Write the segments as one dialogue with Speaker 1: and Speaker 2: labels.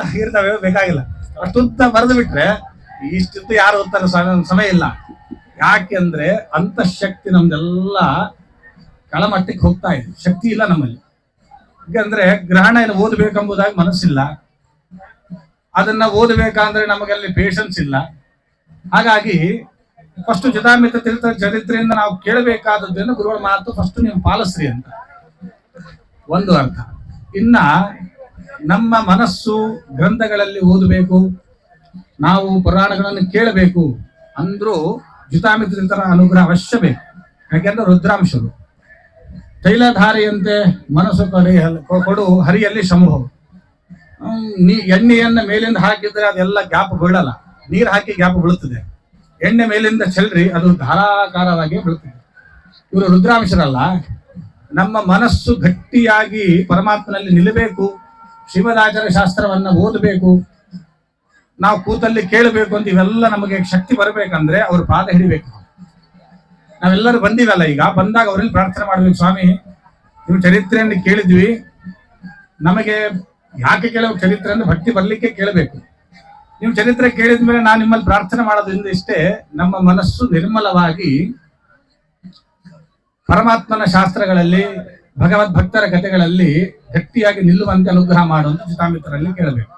Speaker 1: ಇರ್ತವೆ ಬೇಕಾಗಿಲ್ಲ. ಅಷ್ಟುತ್ತ ಬರೆದು ಬಿಟ್ರೆ ಇಷ್ಟಿತ್ತು ಯಾರು ಓದ್ತಾರೆ ಸಮಯ ಇಲ್ಲ. ಯಾಕೆಂದ್ರೆ ಅಂತಃಶಕ್ತಿ ನಮ್ದೆಲ್ಲ ಕಳಮಟ್ಟಕ್ಕೆ ಹೋಗ್ತಾ ಇದೆ. ಶಕ್ತಿ ಇಲ್ಲ ನಮ್ಮಲ್ಲಿ. ಯಾಕಂದ್ರೆ ಗ್ರಹಣ ಏನು ಓದಬೇಕೆಂಬುದಾಗಿ ಮನಸ್ಸಿಲ್ಲ. ಅದನ್ನ ಓದಬೇಕಂದ್ರೆ ನಮಗೆ ಅಲ್ಲಿ ಪೇಷನ್ಸ್ ಇಲ್ಲ. ಹಾಗಾಗಿ ಫಸ್ಟ್ ಜಟಾಮಿತ ತಿಳಿತ ಚರಿತ್ರೆಯಿಂದ ನಾವು ಕೇಳಬೇಕಾದದ್ದೇನು ಗುರುಗಳ ಮಾತು ಫಸ್ಟ್ ನೀವು ಪಾಲಿಸ್ರಿ ಅಂತ. ಒಂದು ಅರ್ಥ. ಇನ್ನ ನಮ್ಮ ಮನಸ್ಸು ಗ್ರಂಥಗಳಲ್ಲಿ ಓದಬೇಕು, ನಾವು ಪುರಾಣಗಳನ್ನು ಕೇಳಬೇಕು, ಅಂದ್ರೂ ಜುತಾಮಿತ್ರ ಅನುಗ್ರಹ ಅವಶ್ಯ ಬೇಕು. ಯಾಕೆಂದ್ರೆ ರುದ್ರಾಂಶರು. ತೈಲಧಾರೆಯಂತೆ ಮನಸ್ಸು ಕಡೆ ಕೊಡು ಹರಿಯಲ್ಲಿ ಸಮೂಹ ನೀ ಎಣ್ಣೆಯನ್ನ ಮೇಲಿಂದ ಹಾಕಿದ್ರೆ ಅದೆಲ್ಲ ಗ್ಯಾಪ್ ಬೀಳಲ್ಲ. ನೀರು ಹಾಕಿ ಗ್ಯಾಪ್ ಬೀಳುತ್ತದೆ. ಎಣ್ಣೆ ಮೇಲಿಂದ ಚೆಲ್ರಿ, ಅದು ಧಾರಾಕಾರವಾಗಿ ಬೀಳುತ್ತದೆ. ಇವರು ರುದ್ರಾಂಶರಲ್ಲ. ನಮ್ಮ ಮನಸ್ಸು ಗಟ್ಟಿಯಾಗಿ ಪರಮಾತ್ಮನಲ್ಲಿ ನಿಲ್ಲಬೇಕು. ಶ್ರೀಮದಾಚಾರ ಶಾಸ್ತ್ರವನ್ನ ಓದಬೇಕು. ನಾವು ಕೂತಲ್ಲಿ ಕೇಳಬೇಕು ಅಂತ ಇವೆಲ್ಲ ನಮಗೆ ಶಕ್ತಿ ಬರಬೇಕಂದ್ರೆ ಅವ್ರ ಪಾದ ಹಿಡಿಬೇಕು. ನಾವೆಲ್ಲರೂ ಬಂದಿವಲ್ಲ ಈಗ, ಬಂದಾಗ ಅವರಲ್ಲಿ ಪ್ರಾರ್ಥನೆ ಮಾಡಬೇಕು, ಸ್ವಾಮಿ, ನೀವು ಚರಿತ್ರೆಯನ್ನು ಕೇಳಿದ್ವಿ. ನಮಗೆ ಯಾಕೆ ಕೆಲವು ಚರಿತ್ರೆಯನ್ನು ಭಕ್ತಿ ಬರಲಿಕ್ಕೆ ಕೇಳಬೇಕು? ನೀವು ಚರಿತ್ರೆ ಕೇಳಿದ ಮೇಲೆ ನಾನು ನಿಮ್ಮಲ್ಲಿ ಪ್ರಾರ್ಥನೆ ಮಾಡೋದ್ರಿಂದ ಇಷ್ಟೇ ನಮ್ಮ ಮನಸ್ಸು ನಿರ್ಮಲವಾಗಿ ಪರಮಾತ್ಮನ ಶಾಸ್ತ್ರಗಳಲ್ಲಿ ಭಗವದ್ ಭಕ್ತರ ಕಥೆಗಳಲ್ಲಿ ಗಟ್ಟಿಯಾಗಿ ನಿಲ್ಲುವಂತೆ ಅನುಗ್ರಹ ಮಾಡುವಂತ ಚಿತಾಮಿತ್ರರಲ್ಲಿ ಕೇಳಬೇಕು.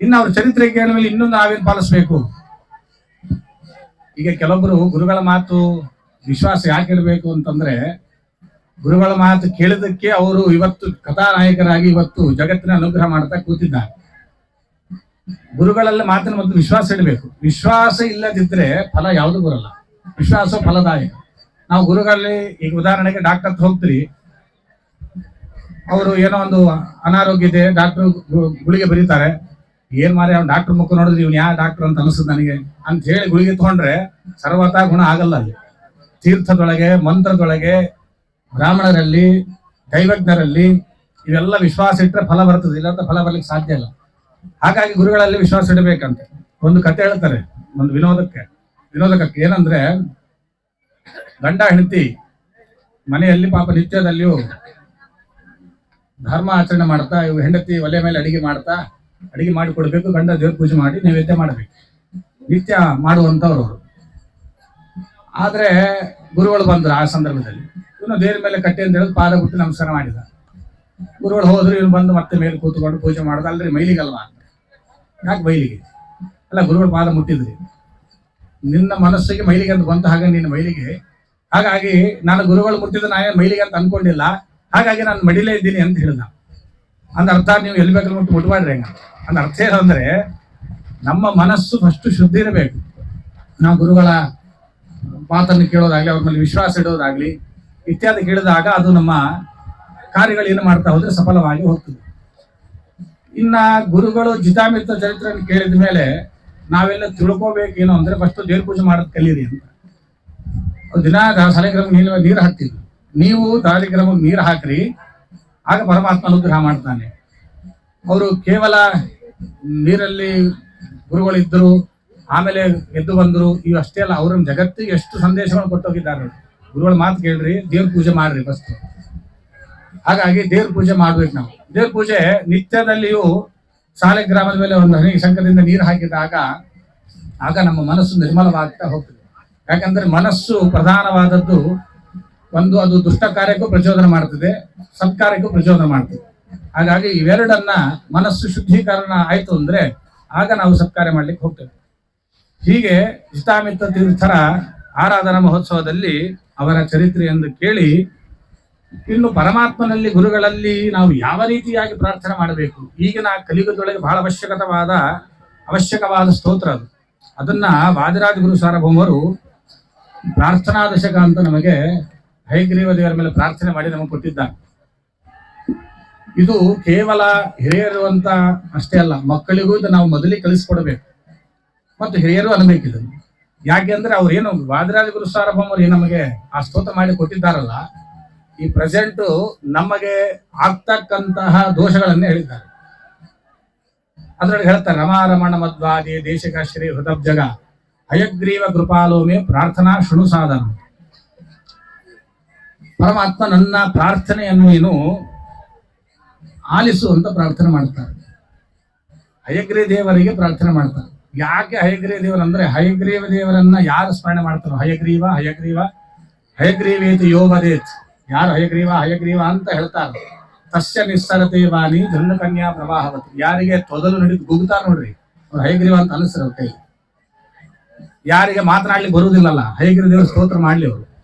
Speaker 1: ಇನ್ನು ಅವ್ರ ಚರಿತ್ರೆ ಕೇಳಿದ ಮೇಲೆ ಇನ್ನೊಂದು ನಾವೇನ್ ಪಾಲಿಸ್ಬೇಕು? ಈಗ ಕೆಲವೊಬ್ರು ಗುರುಗಳ ಮಾತು ವಿಶ್ವಾಸ ಯಾಕೆ ಇಡಬೇಕು ಅಂತಂದ್ರೆ ಗುರುಗಳ ಮಾತು ಕೇಳಿದಕ್ಕೆ ಅವರು ಇವತ್ತು ಕಥಾನಾಯಕರಾಗಿ ಇವತ್ತು ಜಗತ್ತಿನ ಅನುಗ್ರಹ ಮಾಡ್ತಾ ಕೂತಿದ್ದಾರೆ. ಗುರುಗಳಲ್ಲಿ ಮಾತಿನ ಮತ್ತು ವಿಶ್ವಾಸ ಇಡಬೇಕು. ವಿಶ್ವಾಸ ಇಲ್ಲದಿದ್ರೆ ಫಲ ಯಾವುದು ಬರಲ್ಲ. ವಿಶ್ವಾಸ ಫಲದಾಯಕ. ನಾವು ಗುರುಗಳಲ್ಲಿ ಈಗ ಉದಾಹರಣೆಗೆ ಡಾಕ್ಟರ್ ಹೋಗ್ತೀರಿ. ಅವರು ಏನೋ ಒಂದು ಅನಾರೋಗ್ಯ ಇದೆ ಡಾಕ್ಟರ್ ಗುಳಿಗೆ ಬರೀತಾರೆ. ಏನ್ ಮಾರಿ ಅವ್ನು ಡಾಕ್ಟರ್ ಮುಖ ನೋಡಿದ್ರೆ ಇವ್ನು ಯಾವ ಡಾಕ್ಟರ್ ಅಂತ ಅನಿಸುದು ನನಗೆ ಅಂತ ಹೇಳಿ ಗುಳಿಗೆ ತಗೊಂಡ್ರೆ ಸರ್ವತಾ ಗುಣ ಆಗಲ್ಲ ಅಲ್ಲಿ. ತೀರ್ಥದೊಳಗೆ, ಮಂತ್ರದೊಳಗೆ, ಬ್ರಾಹ್ಮಣರಲ್ಲಿ, ದೈವಜ್ಞರಲ್ಲಿ ಇವೆಲ್ಲ ವಿಶ್ವಾಸ ಇಟ್ಟರೆ ಫಲ ಬರ್ತದೆ ಇಲ್ಲ ಅಂತ ಫಲ ಬರ್ಲಿಕ್ಕೆ ಸಾಧ್ಯ ಇಲ್ಲ. ಹಾಗಾಗಿ ಗುರುಗಳಲ್ಲಿ ವಿಶ್ವಾಸ ಇಡಬೇಕಂತೆ. ಒಂದು ಕತೆ ಹೇಳ್ತಾರೆ, ಒಂದು ವಿನೋದಕ್ಕೆ. ವಿನೋದಕ್ಕೆ ಏನಂದ್ರೆ, ಗಂಡ ಹೆಂಡತಿ ಮನೆಯಲ್ಲಿ ಪಾಪ ನಿತ್ಯದಲ್ಲಿಯೂ ಧರ್ಮ ಆಚರಣೆ ಮಾಡ್ತಾ ಇವು ಹೆಂಡತಿ ಒಲೆ ಮೇಲೆ ಅಡಿಗೆ ಮಾಡ್ತಾ, ಅಡಿಗೆ ಮಾಡಿ ಕೊಡಬೇಕು, ಗಂಡ ದೇವ್ರ ಪೂಜೆ ಮಾಡಿ ನೈವೇದ್ಯ ಮಾಡಬೇಕು. ನಿತ್ಯ ಮಾಡುವಂಥವ್ರು ಅವರು. ಆದ್ರೆ ಗುರುಗಳು ಬಂದ್ರು ಆ ಸಂದರ್ಭದಲ್ಲಿ. ಇವನು ದೇವ್ರ ಮೇಲೆ ಕಟ್ಟಿ ಅಂತ ಹೇಳಿ ಪಾದ ಬಿಟ್ಟು ನಮಸ್ಕಾರ ಮಾಡಿದ. ಗುರುಗಳು ಹೋದ್ರು, ಇವನು ಬಂದು ಮತ್ತೆ ಮೇಲೆ ಕೂತ್ಕೊಂಡು ಪೂಜೆ ಮಾಡ್ದ. ಅಲ್ರಿ ಮೈಲಿಗಲ್ವಾ? ಯಾಕೆ ಮೈಲಿಗೆ? ಅಲ್ಲ, ಗುರುಗಳು ಪಾದ ಮುಟ್ಟಿದ್ರಿ. ನಿನ್ನ ಮನಸ್ಸಿಗೆ ಮೈಲಿಗೆ ಅಂತ ಬಂತ ಹಾಗೆ ನಿನ್ನ ಮೈಲಿಗೆ. ಹಾಗಾಗಿ ನಾನು ಗುರುಗಳು ಮುಟ್ಟಿದ ನಾ ಏನ್ ಮೈಲಿಗೆ ಅಂತ ಅನ್ಕೊಂಡಿಲ್ಲ. ಹಾಗಾಗಿ ನಾನು ಮಡಿಲೇ ಇದ್ದೀನಿ ಅಂತ ಹೇಳಿದ. ಅಂದ ಅರ್ಥ ನೀವು ಎಲ್ಲಿ ಬೇಕಾದ್ರೂ ಮುಟ್ಟು ಮುಟ್ಬಾಡ್ರಿ ಹಂಗ. ಅಂದ ಅರ್ಥ ಏನಂದ್ರೆ ನಮ್ಮ ಮನಸ್ಸು ಫಸ್ಟ್ ಶುದ್ಧಿ ಇರಬೇಕು. ನಾವು ಗುರುಗಳ ಮಾತನ್ನು ಕೇಳೋದಾಗ್ಲಿ, ಅವ್ರ ಮೇಲೆ ವಿಶ್ವಾಸ ಇಡೋದಾಗ್ಲಿ, ಇತ್ಯಾದಿ ಕೇಳಿದಾಗ ಅದು ನಮ್ಮ ಕಾರ್ಯಗಳು ಏನು ಮಾಡ್ತಾ ಹೋದ್ರೆ ಸಫಲವಾಗಿ ಹೋಗ್ತದೆ. ಇನ್ನ ಗುರುಗಳು ಜಿತಾಮಿತ ಚರಿತ್ರೆಯನ್ನು ಕೇಳಿದ ಮೇಲೆ ನಾವೆಲ್ಲ ತಿಳ್ಕೋಬೇಕೇನು ಅಂದ್ರೆ ಫಸ್ಟ್ ದೇವ್ರ ಪೂಜೆ ಮಾಡೋದು ಕಲೀರಿ ಅಂತ. ದಿನ ಸಾಲಿಗ್ರಾಮ ನೀರು ನೀರು ಹಾಕ್ತಿದ್ರು ನೀವು ಸಾಲಿಗ್ರಾಮಕ್ಕೆ ನೀರು ಹಾಕ್ರಿ, ಆಗ ಪರಮಾತ್ಮ ಅನುಗ್ರಹ ಮಾಡ್ತಾನೆ. ಅವರು ಕೇವಲ ನೀರಲ್ಲಿ ಗುರುಗಳಿದ್ದರು ಆಮೇಲೆ ಎದ್ದು ಬಂದರು, ಇವು ಅಷ್ಟೇ ಅಲ್ಲ ಅವ್ರ ಜಗತ್ತಿಗೆ ಎಷ್ಟು ಸಂದೇಶಗಳನ್ನು ಕೊಟ್ಟೋಗಿದ್ದಾರೆ ಗುರುಗಳ ಮಾತು ಕೇಳ್ರಿ, ದೇವ್ರ ಪೂಜೆ ಮಾಡ್ರಿ ಫಸ್ಟ್ ಹಾಗಾಗಿ ದೇವ್ರ ಪೂಜೆ ಮಾಡ್ಬೇಕು ನಾವು. ದೇವ್ರ ಪೂಜೆ ನಿತ್ಯದಲ್ಲಿಯೂ ಸಾಲಿಗ್ರಾಮದ ಮೇಲೆ ಒಂದು ಹನಿ ಶಂಕದಿಂದ ನೀರು ಹಾಕಿದಾಗ, ಆಗ ನಮ್ಮ ಮನಸ್ಸು ನಿರ್ಮಲವಾಗ್ತಾ ಹೋಗ್ತದೆ. ಯಾಕಂದ್ರೆ ಮನಸ್ಸು ಪ್ರಧಾನವಾದದ್ದು ಒಂದು ಅದು ದುಷ್ಟ ಕಾರ್ಯಕ್ಕೂ ಪ್ರಚೋದನೆ ಮಾಡ್ತದೆ ಸತ್ಕಾರ್ಯಕ್ಕೂ ಪ್ರಚೋದನೆ ಮಾಡ್ತದೆ. ಹಾಗಾಗಿ ಇವೆರಡನ್ನ ಮನಸ್ಸು ಶುದ್ಧೀಕರಣ ಆಯ್ತು ಅಂದ್ರೆ ಆಗ ನಾವು ಸತ್ಕಾರ್ಯ ಮಾಡ್ಲಿಕ್ಕೆ ಹೋಗ್ತೇವೆ. ಹೀಗೆ ಇಷ್ಟಾಮಿತ್ತ ತೀರ್ಥರ ಆರಾಧನಾ ಮಹೋತ್ಸವದಲ್ಲಿ ಅವರ ಚರಿತ್ರೆ ಎಂದು ಕೇಳಿ, ಇನ್ನು ಪರಮಾತ್ಮನಲ್ಲಿ, ಗುರುಗಳಲ್ಲಿ ನಾವು ಯಾವ ರೀತಿಯಾಗಿ ಪ್ರಾರ್ಥನೆ ಮಾಡಬೇಕು? ಈಗಿನ ಕಲಿಯುಗದೊಳಗೆ ಬಹಳ ಅವಶ್ಯಕತವಾದ ಅವಶ್ಯಕವಾದ ಸ್ತೋತ್ರ ಅದು. ಅದನ್ನ ವಾದಿರಾಜ ಗುರು ಸಾರ್ವಭೌಮರು ಪ್ರಾರ್ಥನಾ ದಶಕ ಅಂತ ನಮಗೆ ಹೈಗ್ರೀವ ದೇವರ ಮೇಲೆ ಪ್ರಾರ್ಥನೆ ಮಾಡಿ ನಮಗೆ ಕೊಟ್ಟಿದ್ದಾರೆ ಇದು ಕೇವಲ ಹಿರಿಯರು ಅಂತ ಅಷ್ಟೇ ಅಲ್ಲ, ಮಕ್ಕಳಿಗೂ ಇದು ನಾವು ಮೊದಲಿಗೆ ಕಲಿಸ್ಕೊಡ್ಬೇಕು. ಮತ್ತು ಹಿರಿಯರು ಅನ್ಬೇಕಿದ್ರು ಯಾಕೆ ಅಂದ್ರೆ ಅವ್ರು ಏನು ವಾದಿರಾಜ ಗುರು ಸಾರ್ವಭೌಮರು ನಮಗೆ ಆ ಸ್ತೋತ್ರ ಮಾಡಿ ಕೊಟ್ಟಿದ್ದಾರಲ್ಲ, ಈ ಪ್ರೆಸೆಂಟ್ ನಮಗೆ ಆಗ್ತಕ್ಕಂತಹ ದೋಷಗಳನ್ನೇ ಹೇಳಿದ್ದಾರೆ. ಅದ್ರೊಳಗೆ ಹೇಳ್ತಾರೆ, ರಮಾ ರಮಣ ಮಧ್ವಾದಿ ದೇಶಕ ಶ್ರೀ ಹೃದಬ್ಜಗ ಹಯಗ್ರೀವ ಕೃಪಾಲೋಮೆ ಪ್ರಾರ್ಥನಾ ಶೃಣು ಸಾಧನ. ಪರಮಾತ್ಮ ನನ್ನ ಪ್ರಾರ್ಥನೆಯನ್ನು ಏನು ಆಲಿಸು ಅಂತ ಪ್ರಾರ್ಥನೆ ಮಾಡ್ತಾರೆ. ಹಯಗ್ರೀ ದೇವರಿಗೆ ಪ್ರಾರ್ಥನೆ ಮಾಡ್ತಾರೆ. ಯಾಕೆ ಹಯಗ್ರೀವ ದೇವರಂದ್ರೆ ಹಯಗ್ರೀವ ದೇವರನ್ನ ಯಾರು ಸ್ಮರಣೆ ಮಾಡ್ತಾರೋ? ಹಯಗ್ರೀವ ಹಯಗ್ರೀವ, ಹಯಗ್ರೀವೇತಿ ಯೋಗದೇತ್ ಯಾರು ಹಯಗ್ರೀವ ಹಯಗ್ರೀವ ಅಂತ ಹೇಳ್ತಾರೆ. ತಸ್ಯ ನಿಸ್ಸರತೆ ವಾಣಿ ಜನ್ನ ಕನ್ಯಾ ಪ್ರವಾಹವತಿ. ಯಾರಿಗೆ ತೊದಲು ನಡೆದು ಗುಗ್ತಾರ ನೋಡ್ರಿ. ಅವ್ರು ಹಯಗ್ರೀವ ಅಂತ ಅನಿಸ್ತಾರೆ ಅವ್ರ ಕೈ ಯಾರಿಗೆ ಮಾತನಾಡ್ಲಿಕ್ಕೆ ಬರುವುದಿಲ್ಲಲ್ಲ. ಹಯಗ್ರೀವ ದೇವರ ಸ್ತೋತ್ರ ಮಾಡ್ಲಿ ಅವರು.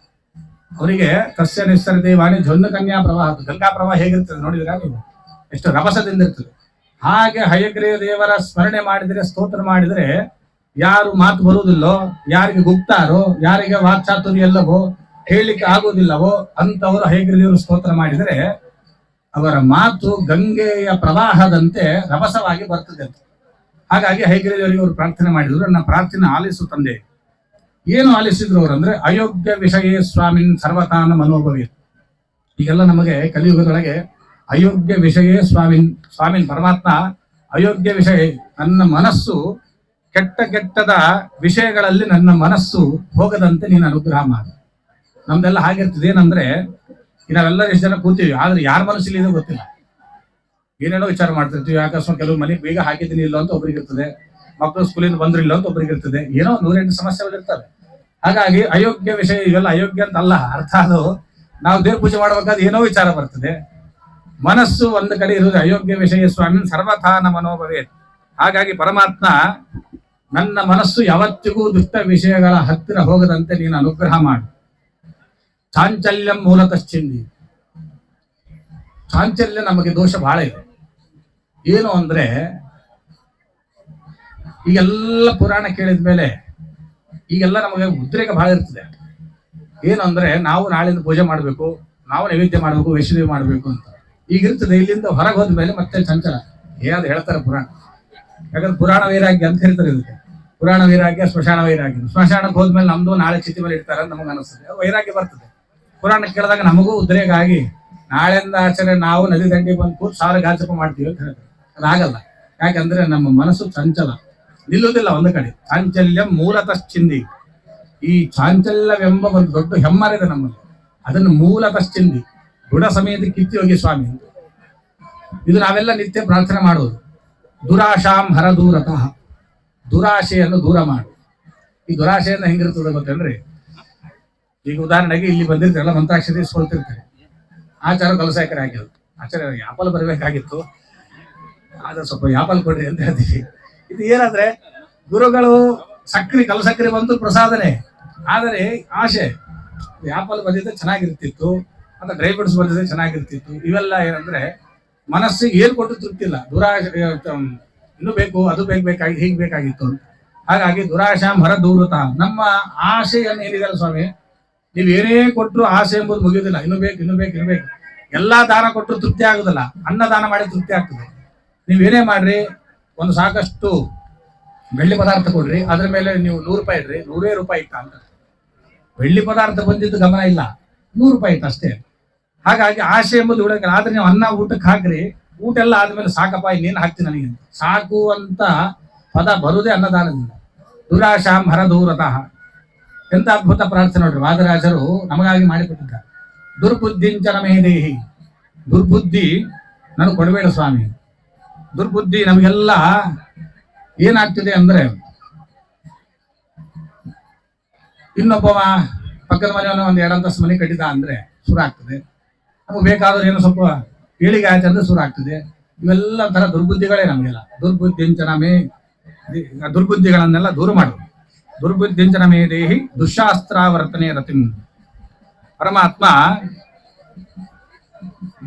Speaker 1: ಅವರಿಗೆ ಕಸ್ಯ ನಿಸ್ಸರತೆ ವಾಣಿ ಜೊನ್ನು ಕನ್ಯಾ ಪ್ರವಾಹ ಗಂಗಾ ಪ್ರವಾಹ ಹೇಗಿರ್ತದೆ ನೋಡಿದಿರಾ ನೀವು? ಎಷ್ಟು ರಭಸದಿಂದ ಇರ್ತದೆ. ಹಾಗೆ ಹಯಗ್ರೀವ ದೇವರ ಸ್ಮರಣೆ ಮಾಡಿದರೆ, ಸ್ತೋತ್ರ ಮಾಡಿದರೆ ಯಾರು ಮಾತು ಬರುವುದಿಲ್ಲೋ, ಯಾರಿಗೆ ಗುಪ್ತಾರೋ, ಯಾರಿಗೆ ವಾಕ್ಚಾತುರ್ಯ ಎಲ್ಲವೋ, ಹೇಳಲಿಕ್ಕೆ ಆಗುವುದಿಲ್ಲವೋ ಅಂತವರು ಹಯಗ್ರೀವ ದೇವರು ಸ್ತೋತ್ರ ಮಾಡಿದರೆ ಅವರ ಮಾತು ಗಂಗೆಯ ಪ್ರವಾಹದಂತೆ ರಭಸವಾಗಿ ಬರ್ತದೆ ಅಂತ. ಹಾಗಾಗಿ ಹೈಗ್ರೀವರಿಗೆ ಅವರು ಪ್ರಾರ್ಥನೆ ಮಾಡಿದ್ರು. ನನ್ನ ಪ್ರಾರ್ಥನೆ ಆಲಿಸು ತಂದೆ. ಏನು ಆಲಿಸಿದ್ರು ಅವರು ಅಂದ್ರೆ ಅಯೋಗ್ಯ ವಿಷಯ ಸ್ವಾಮಿನ್ ಸರ್ವತಾನ ಮನೋಭವಿ ಈಗೆಲ್ಲ ನಮಗೆ ಕಲಿಯುಗದೊಳಗೆ ಅಯೋಗ್ಯ ವಿಷಯ ಸ್ವಾಮಿನ್ ಸ್ವಾಮಿನ್ ಪರಮಾತ್ಮ ಅಯೋಗ್ಯ ವಿಷಯ, ನನ್ನ ಮನಸ್ಸು ಕೆಟ್ಟ ಕೆಟ್ಟದ ವಿಷಯಗಳಲ್ಲಿ ನನ್ನ ಮನಸ್ಸು ಹೋಗದಂತೆ ನೀನು ಅನುಗ್ರಹ ಮಾಡು. ನಮ್ದೆಲ್ಲ ಹಾಗಿರ್ತದೆ ಏನಂದ್ರೆ ನಾವೆಲ್ಲ ಎಷ್ಟು ಜನ ಕೂತೀವಿ, ಆದ್ರೆ ಯಾರ ಮನಸ್ಸಲ್ಲಿ ಇದೆ ಗೊತ್ತಿಲ್ಲ. ಏನೇನೋ ವಿಚಾರ ಮಾಡ್ತಿರ್ತೀವಿ ಯಾಕಸ್ಮ ಕೆಲವು ಮನೆ, ಬೇಗ ಹಾಕಿದ್ದೀನಿ ಇಲ್ಲ ಅಂತ ಒಬ್ಬರಿಗಿರ್ತದೆ ಮಕ್ಕಳು ಸ್ಕೂಲಿಂದ ಬಂದ್ರಿಲ್ಲ ಅಂತ ಒಬ್ಬರಿಗೆ ಇರ್ತದೆ. ಏನೋ ನೂರೆಂಟು ಸಮಸ್ಯೆಗಳು ಇರ್ತವೆ ಹಾಗಾಗಿ ಅಯೋಗ್ಯ ವಿಷಯ ಇವೆಲ್ಲ ಅಯೋಗ್ಯ ಅಂತ ಅಲ್ಲ ಅರ್ಥ ಅದು. ನಾವು ದೇವ್ರ ಪೂಜೆ ಮಾಡಬೇಕಾದ ಏನೋ ವಿಚಾರ ಬರ್ತದೆ. ಮನಸ್ಸು ಒಂದು ಕಡೆ ಇರುವುದು ಅಯೋಗ್ಯ ವಿಷಯ ಸ್ವಾಮಿ, ಸರ್ವಥಾನ ಮನೋಭವೇ ಹಾಗಾಗಿ ಪರಮಾತ್ಮ, ನನ್ನ ಮನಸ್ಸು ಯಾವತ್ತಿಗೂ ದುಷ್ಟ ವಿಷಯಗಳ ಹತ್ತಿರ ಹೋಗದಂತೆ ನೀನು ಅನುಗ್ರಹ ಮಾಡು. ಚಾಂಚಲ್ಯಂ ಮೂಲತಶ್ಚಿಂದಿ. ಚಾಂಚಲ್ಯ ನಮಗೆ ದೋಷ ಬಹಳ ಇದೆ. ಏನು ಅಂದ್ರೆ ಈಗೆಲ್ಲ ಪುರಾಣ ಕೇಳಿದ ಮೇಲೆ ಈಗೆಲ್ಲ ನಮಗೆ ಉದ್ರೇಕ ಬಹಳ ಇರ್ತದೆ. ಏನು ಅಂದ್ರೆ ನಾವು ನಾಳಿಂದ ಪೂಜೆ ಮಾಡಬೇಕು, ನಾವು ನೈವೇದ್ಯ ಮಾಡಬೇಕು, ವೈಷ್ಣವಿ ಮಾಡಬೇಕು ಅಂತ. ಈಗ ಇರ್ತದೆ, ಇಲ್ಲಿಂದ ಹೊರಗೆ ಹೋದ ಮೇಲೆ ಮತ್ತೆ ಚಂಚಲ. ಏನಾದ್ರು ಹೇಳ್ತಾರೆ ಪುರಾಣ. ಯಾಕಂದ್ರೆ ಪುರಾಣ ವೈರಾಗ್ಯ ಅಂತ ಹೇಳ್ತಾರೆ ಇದಕ್ಕೆ. ಪುರಾಣ ವೈರಾಗ್ಯ, ಸ್ಮಶಾನ ವೈರಾಗ್ಯ. ಸ್ಮಶಾನಕ್ಕೆ ಹೋದ್ಮೇಲೆ ನಮ್ದು ನಾಳೆ ಚಿತಿ ಮೇಲೆ ಇಡ್ತಾರೆ ಅಂತ ನಮಗೆ ಅನಿಸ್ತದೆ. ವೈರಾಗ್ಯ ಬರ್ತದೆ. ಪುರಾಣ ಕೇಳಿದಾಗ ನಮಗೂ ಉದ್ರೇಕ ಆಗಿ ನಾಳೆಯಿಂದ ಆಚರಣೆ ನಾವು ನದಿ ದಂಡಿ ಬಂದು ಕೂತ್ ಸಾವಿರ ಗಾಚಪ ಮಾಡ್ತೀವಿ ಅಂತ ಹೇಳ್ತಾರೆ. ಅದಾಗಲ್ಲ ಯಾಕಂದ್ರೆ ನಮ್ಮ ಮನಸ್ಸು ಚಂಚಲ. ನಿಲ್ಲುವುದಿಲ್ಲ ಒಂದು ಕಡೆ. ಚಾಂಚಲ್ಯ ಮೂಲತಃ ಚಿಂದಿ. ಈ ಚಾಂಚಲ್ಯವೆಂಬ ಒಂದು ದೊಡ್ಡ ಹೆಮ್ಮರಿದೆ ನಮ್ಮಲ್ಲಿ. ಅದನ್ನು ಮೂಲತಃ ಚಿಂದಿ. ಸಮೇತ ಕಿತ್ತಿ ಹೋಗಿ ಸ್ವಾಮಿ. ಇದು ನಾವೆಲ್ಲ ನಿತ್ಯ ಪ್ರಾರ್ಥನೆ ಮಾಡುವುದು. ದುರಾಶಾಂ ಹರ ದೂರತಃ. ದುರಾಶೆಯನ್ನು ದೂರ ಮಾಡು. ಈ ದುರಾಶೆಯನ್ನು ಹೆಂಗಿರ್ತದೆ ಗೊತ್ತೇನ್ರಿ? ಈಗ ಉದಾಹರಣೆಗೆ ಇಲ್ಲಿ ಬಂದಿರ್ತೀರಲ್ಲ, ಮಂತ್ರಾಕ್ಷರಿ ಇಸ್ಕೊಳ್ತಿರ್ತಾರೆ. ಆಚಾರ ಕಲಸಾಕರೆ ಆಗಿರೋದು. ಆಚಾರ ಯಾಪಲ್ ಬರಬೇಕಾಗಿತ್ತು. ಆದ್ರೆ ಸ್ವಲ್ಪ ಯಾಪಲ್ ಕೊಡ್ರಿ ಅಂತ ಹೇಳ್ತೀವಿ. ಇದು ಏನಂದ್ರೆ ಗುರುಗಳು ಸಕ್ರಿ ಕಲಸಕ್ರಿ ಬಂತು ಪ್ರಸಾದನೆ. ಆದರೆ ಆಶೆ ಆಪಲ್ ಬಂದಿದ್ದೆ ಚೆನ್ನಾಗಿರ್ತಿತ್ತು ಅಂತ ಡ್ರೈ ಫ್ರೂಟ್ಸ್ ಬಂದಿದ್ರೆ ಚೆನ್ನಾಗಿರ್ತಿತ್ತು. ಇವೆಲ್ಲ ಏನಂದ್ರೆ ಮನಸ್ಸಿಗೆ ಏನ್ ಕೊಟ್ಟು ತೃಪ್ತಿ ಇಲ್ಲ ದುರಾಶ ಇನ್ನು ಬೇಕು, ಅದು ಬೇಕು, ಬೇಕಾಗಿ, ಹೀಗೆ ಬೇಕಾಗಿತ್ತು ಹಾಗಾಗಿ ದುರಾಶಾಂ ಹೊರ ದೂರತ. ನಮ್ಮ ಆಶೆಯನ್ನು ಏನಿದೆಯಲ್ಲ ಸ್ವಾಮಿ? ನೀವು ಏನೇ ಕೊಟ್ಟರು ಆಸೆ ಎಂಬುದು ಮುಗಿಯೋದಿಲ್ಲ. ಇನ್ನು ಬೇಕು ಇನ್ನು ಬೇಕು ಇನ್ನು ಬೇಕು. ಎಲ್ಲಾ ದಾನ ಕೊಟ್ಟರು ತೃಪ್ತಿ ಆಗುದಿಲ್ಲ. ಅನ್ನದಾನ ಮಾಡಿ ತೃಪ್ತಿ ಆಗ್ತದೆ. ನೀವೇನೇ ಮಾಡ್ರಿ ಒಂದು ಸಾಕಷ್ಟು ಬೆಳ್ಳಿ ಪದಾರ್ಥ ಕೊಡ್ರಿ, ಅದ್ರ ಮೇಲೆ ನೀವು ನೂರು ರೂಪಾಯಿ ಇಡ್ರಿ, ನೂರೇ ರೂಪಾಯಿ ಇತ್ತ ಅಂತ. ಬೆಳ್ಳಿ ಪದಾರ್ಥ ಬಂದಿದ್ದು ಗಮನ ಇಲ್ಲ, ನೂರು ರೂಪಾಯಿ ಇತ್ತು ಅಷ್ಟೇ. ಹಾಗಾಗಿ ಆಸೆ ಎಂಬುದು ಉಳಕಿಲ್ಲ ಆದ್ರೆ ನೀವು ಅನ್ನ ಊಟಕ್ಕೆ ಹಾಕ್ರಿ, ಊಟ ಎಲ್ಲ ಆದ್ಮೇಲೆ ಸಾಕಪ್ಪ, ಇನ್ನೇನು ಹಾಕ್ತೀನಿ ನನಗೆ ಸಾಕು ಅಂತ ಪದ ಬರುವುದೇ ಅನ್ನದಾನದಿಂದ. ದುರಾಶಾಂ ಹರದೂರತಃ ಎಂತ ಅದ್ಭುತ ಪ್ರಾರ್ಥನೆ ನೋಡ್ರಿ, ವಾದರಾಜರು ನಮಗಾಗಿ ಮಾಡಿಕೊಟ್ಟಿದ್ದಾರೆ ದುರ್ಬುದ್ಧಿಂಚನ ಮೇದೇಹಿ ದುರ್ಬುದ್ಧಿ ನನಗೆ ಕೊಡಬೇಡ ಸ್ವಾಮಿ. ದುರ್ಬುದ್ಧಿ ನಮಗೆಲ್ಲ ಏನಾಗ್ತಿದೆ ಅಂದ್ರೆ ಇನ್ನೊಬ್ಬವ ಪಕ್ಕದ ಮನೆಯವನ್ನ ಒಂದು ಎರಡಂತಸ್ತು ಮನೆ ಕಟ್ಟಿದ ಅಂದ್ರೆ ಶುರು ಆಗ್ತದೆ ನಮಗೆ ಬೇಕಾದ್ರೆ ಏನೋ ಸ್ವಲ್ಪ ಏಳಿಗೆ ಆಯ್ತು ಅಂದ್ರೆ ಶುರು ಆಗ್ತದೆ ಇವೆಲ್ಲ ತರ ದುರ್ಬುದ್ಧಿಗಳೇ ನಮಗೆಲ್ಲ. ದುರ್ಬುದ್ಧಿಂಚನಮೇ ದುರ್ಬುದ್ಧಿಗಳನ್ನೆಲ್ಲ ದೂರ ಮಾಡು ದುರ್ಬುದ್ಧಿಂಚನಮೇ ದೇಹಿ ದುಶಾಸ್ತ್ರಾವರ್ತನೆ ರತಿಂ. ಪರಮಾತ್ಮ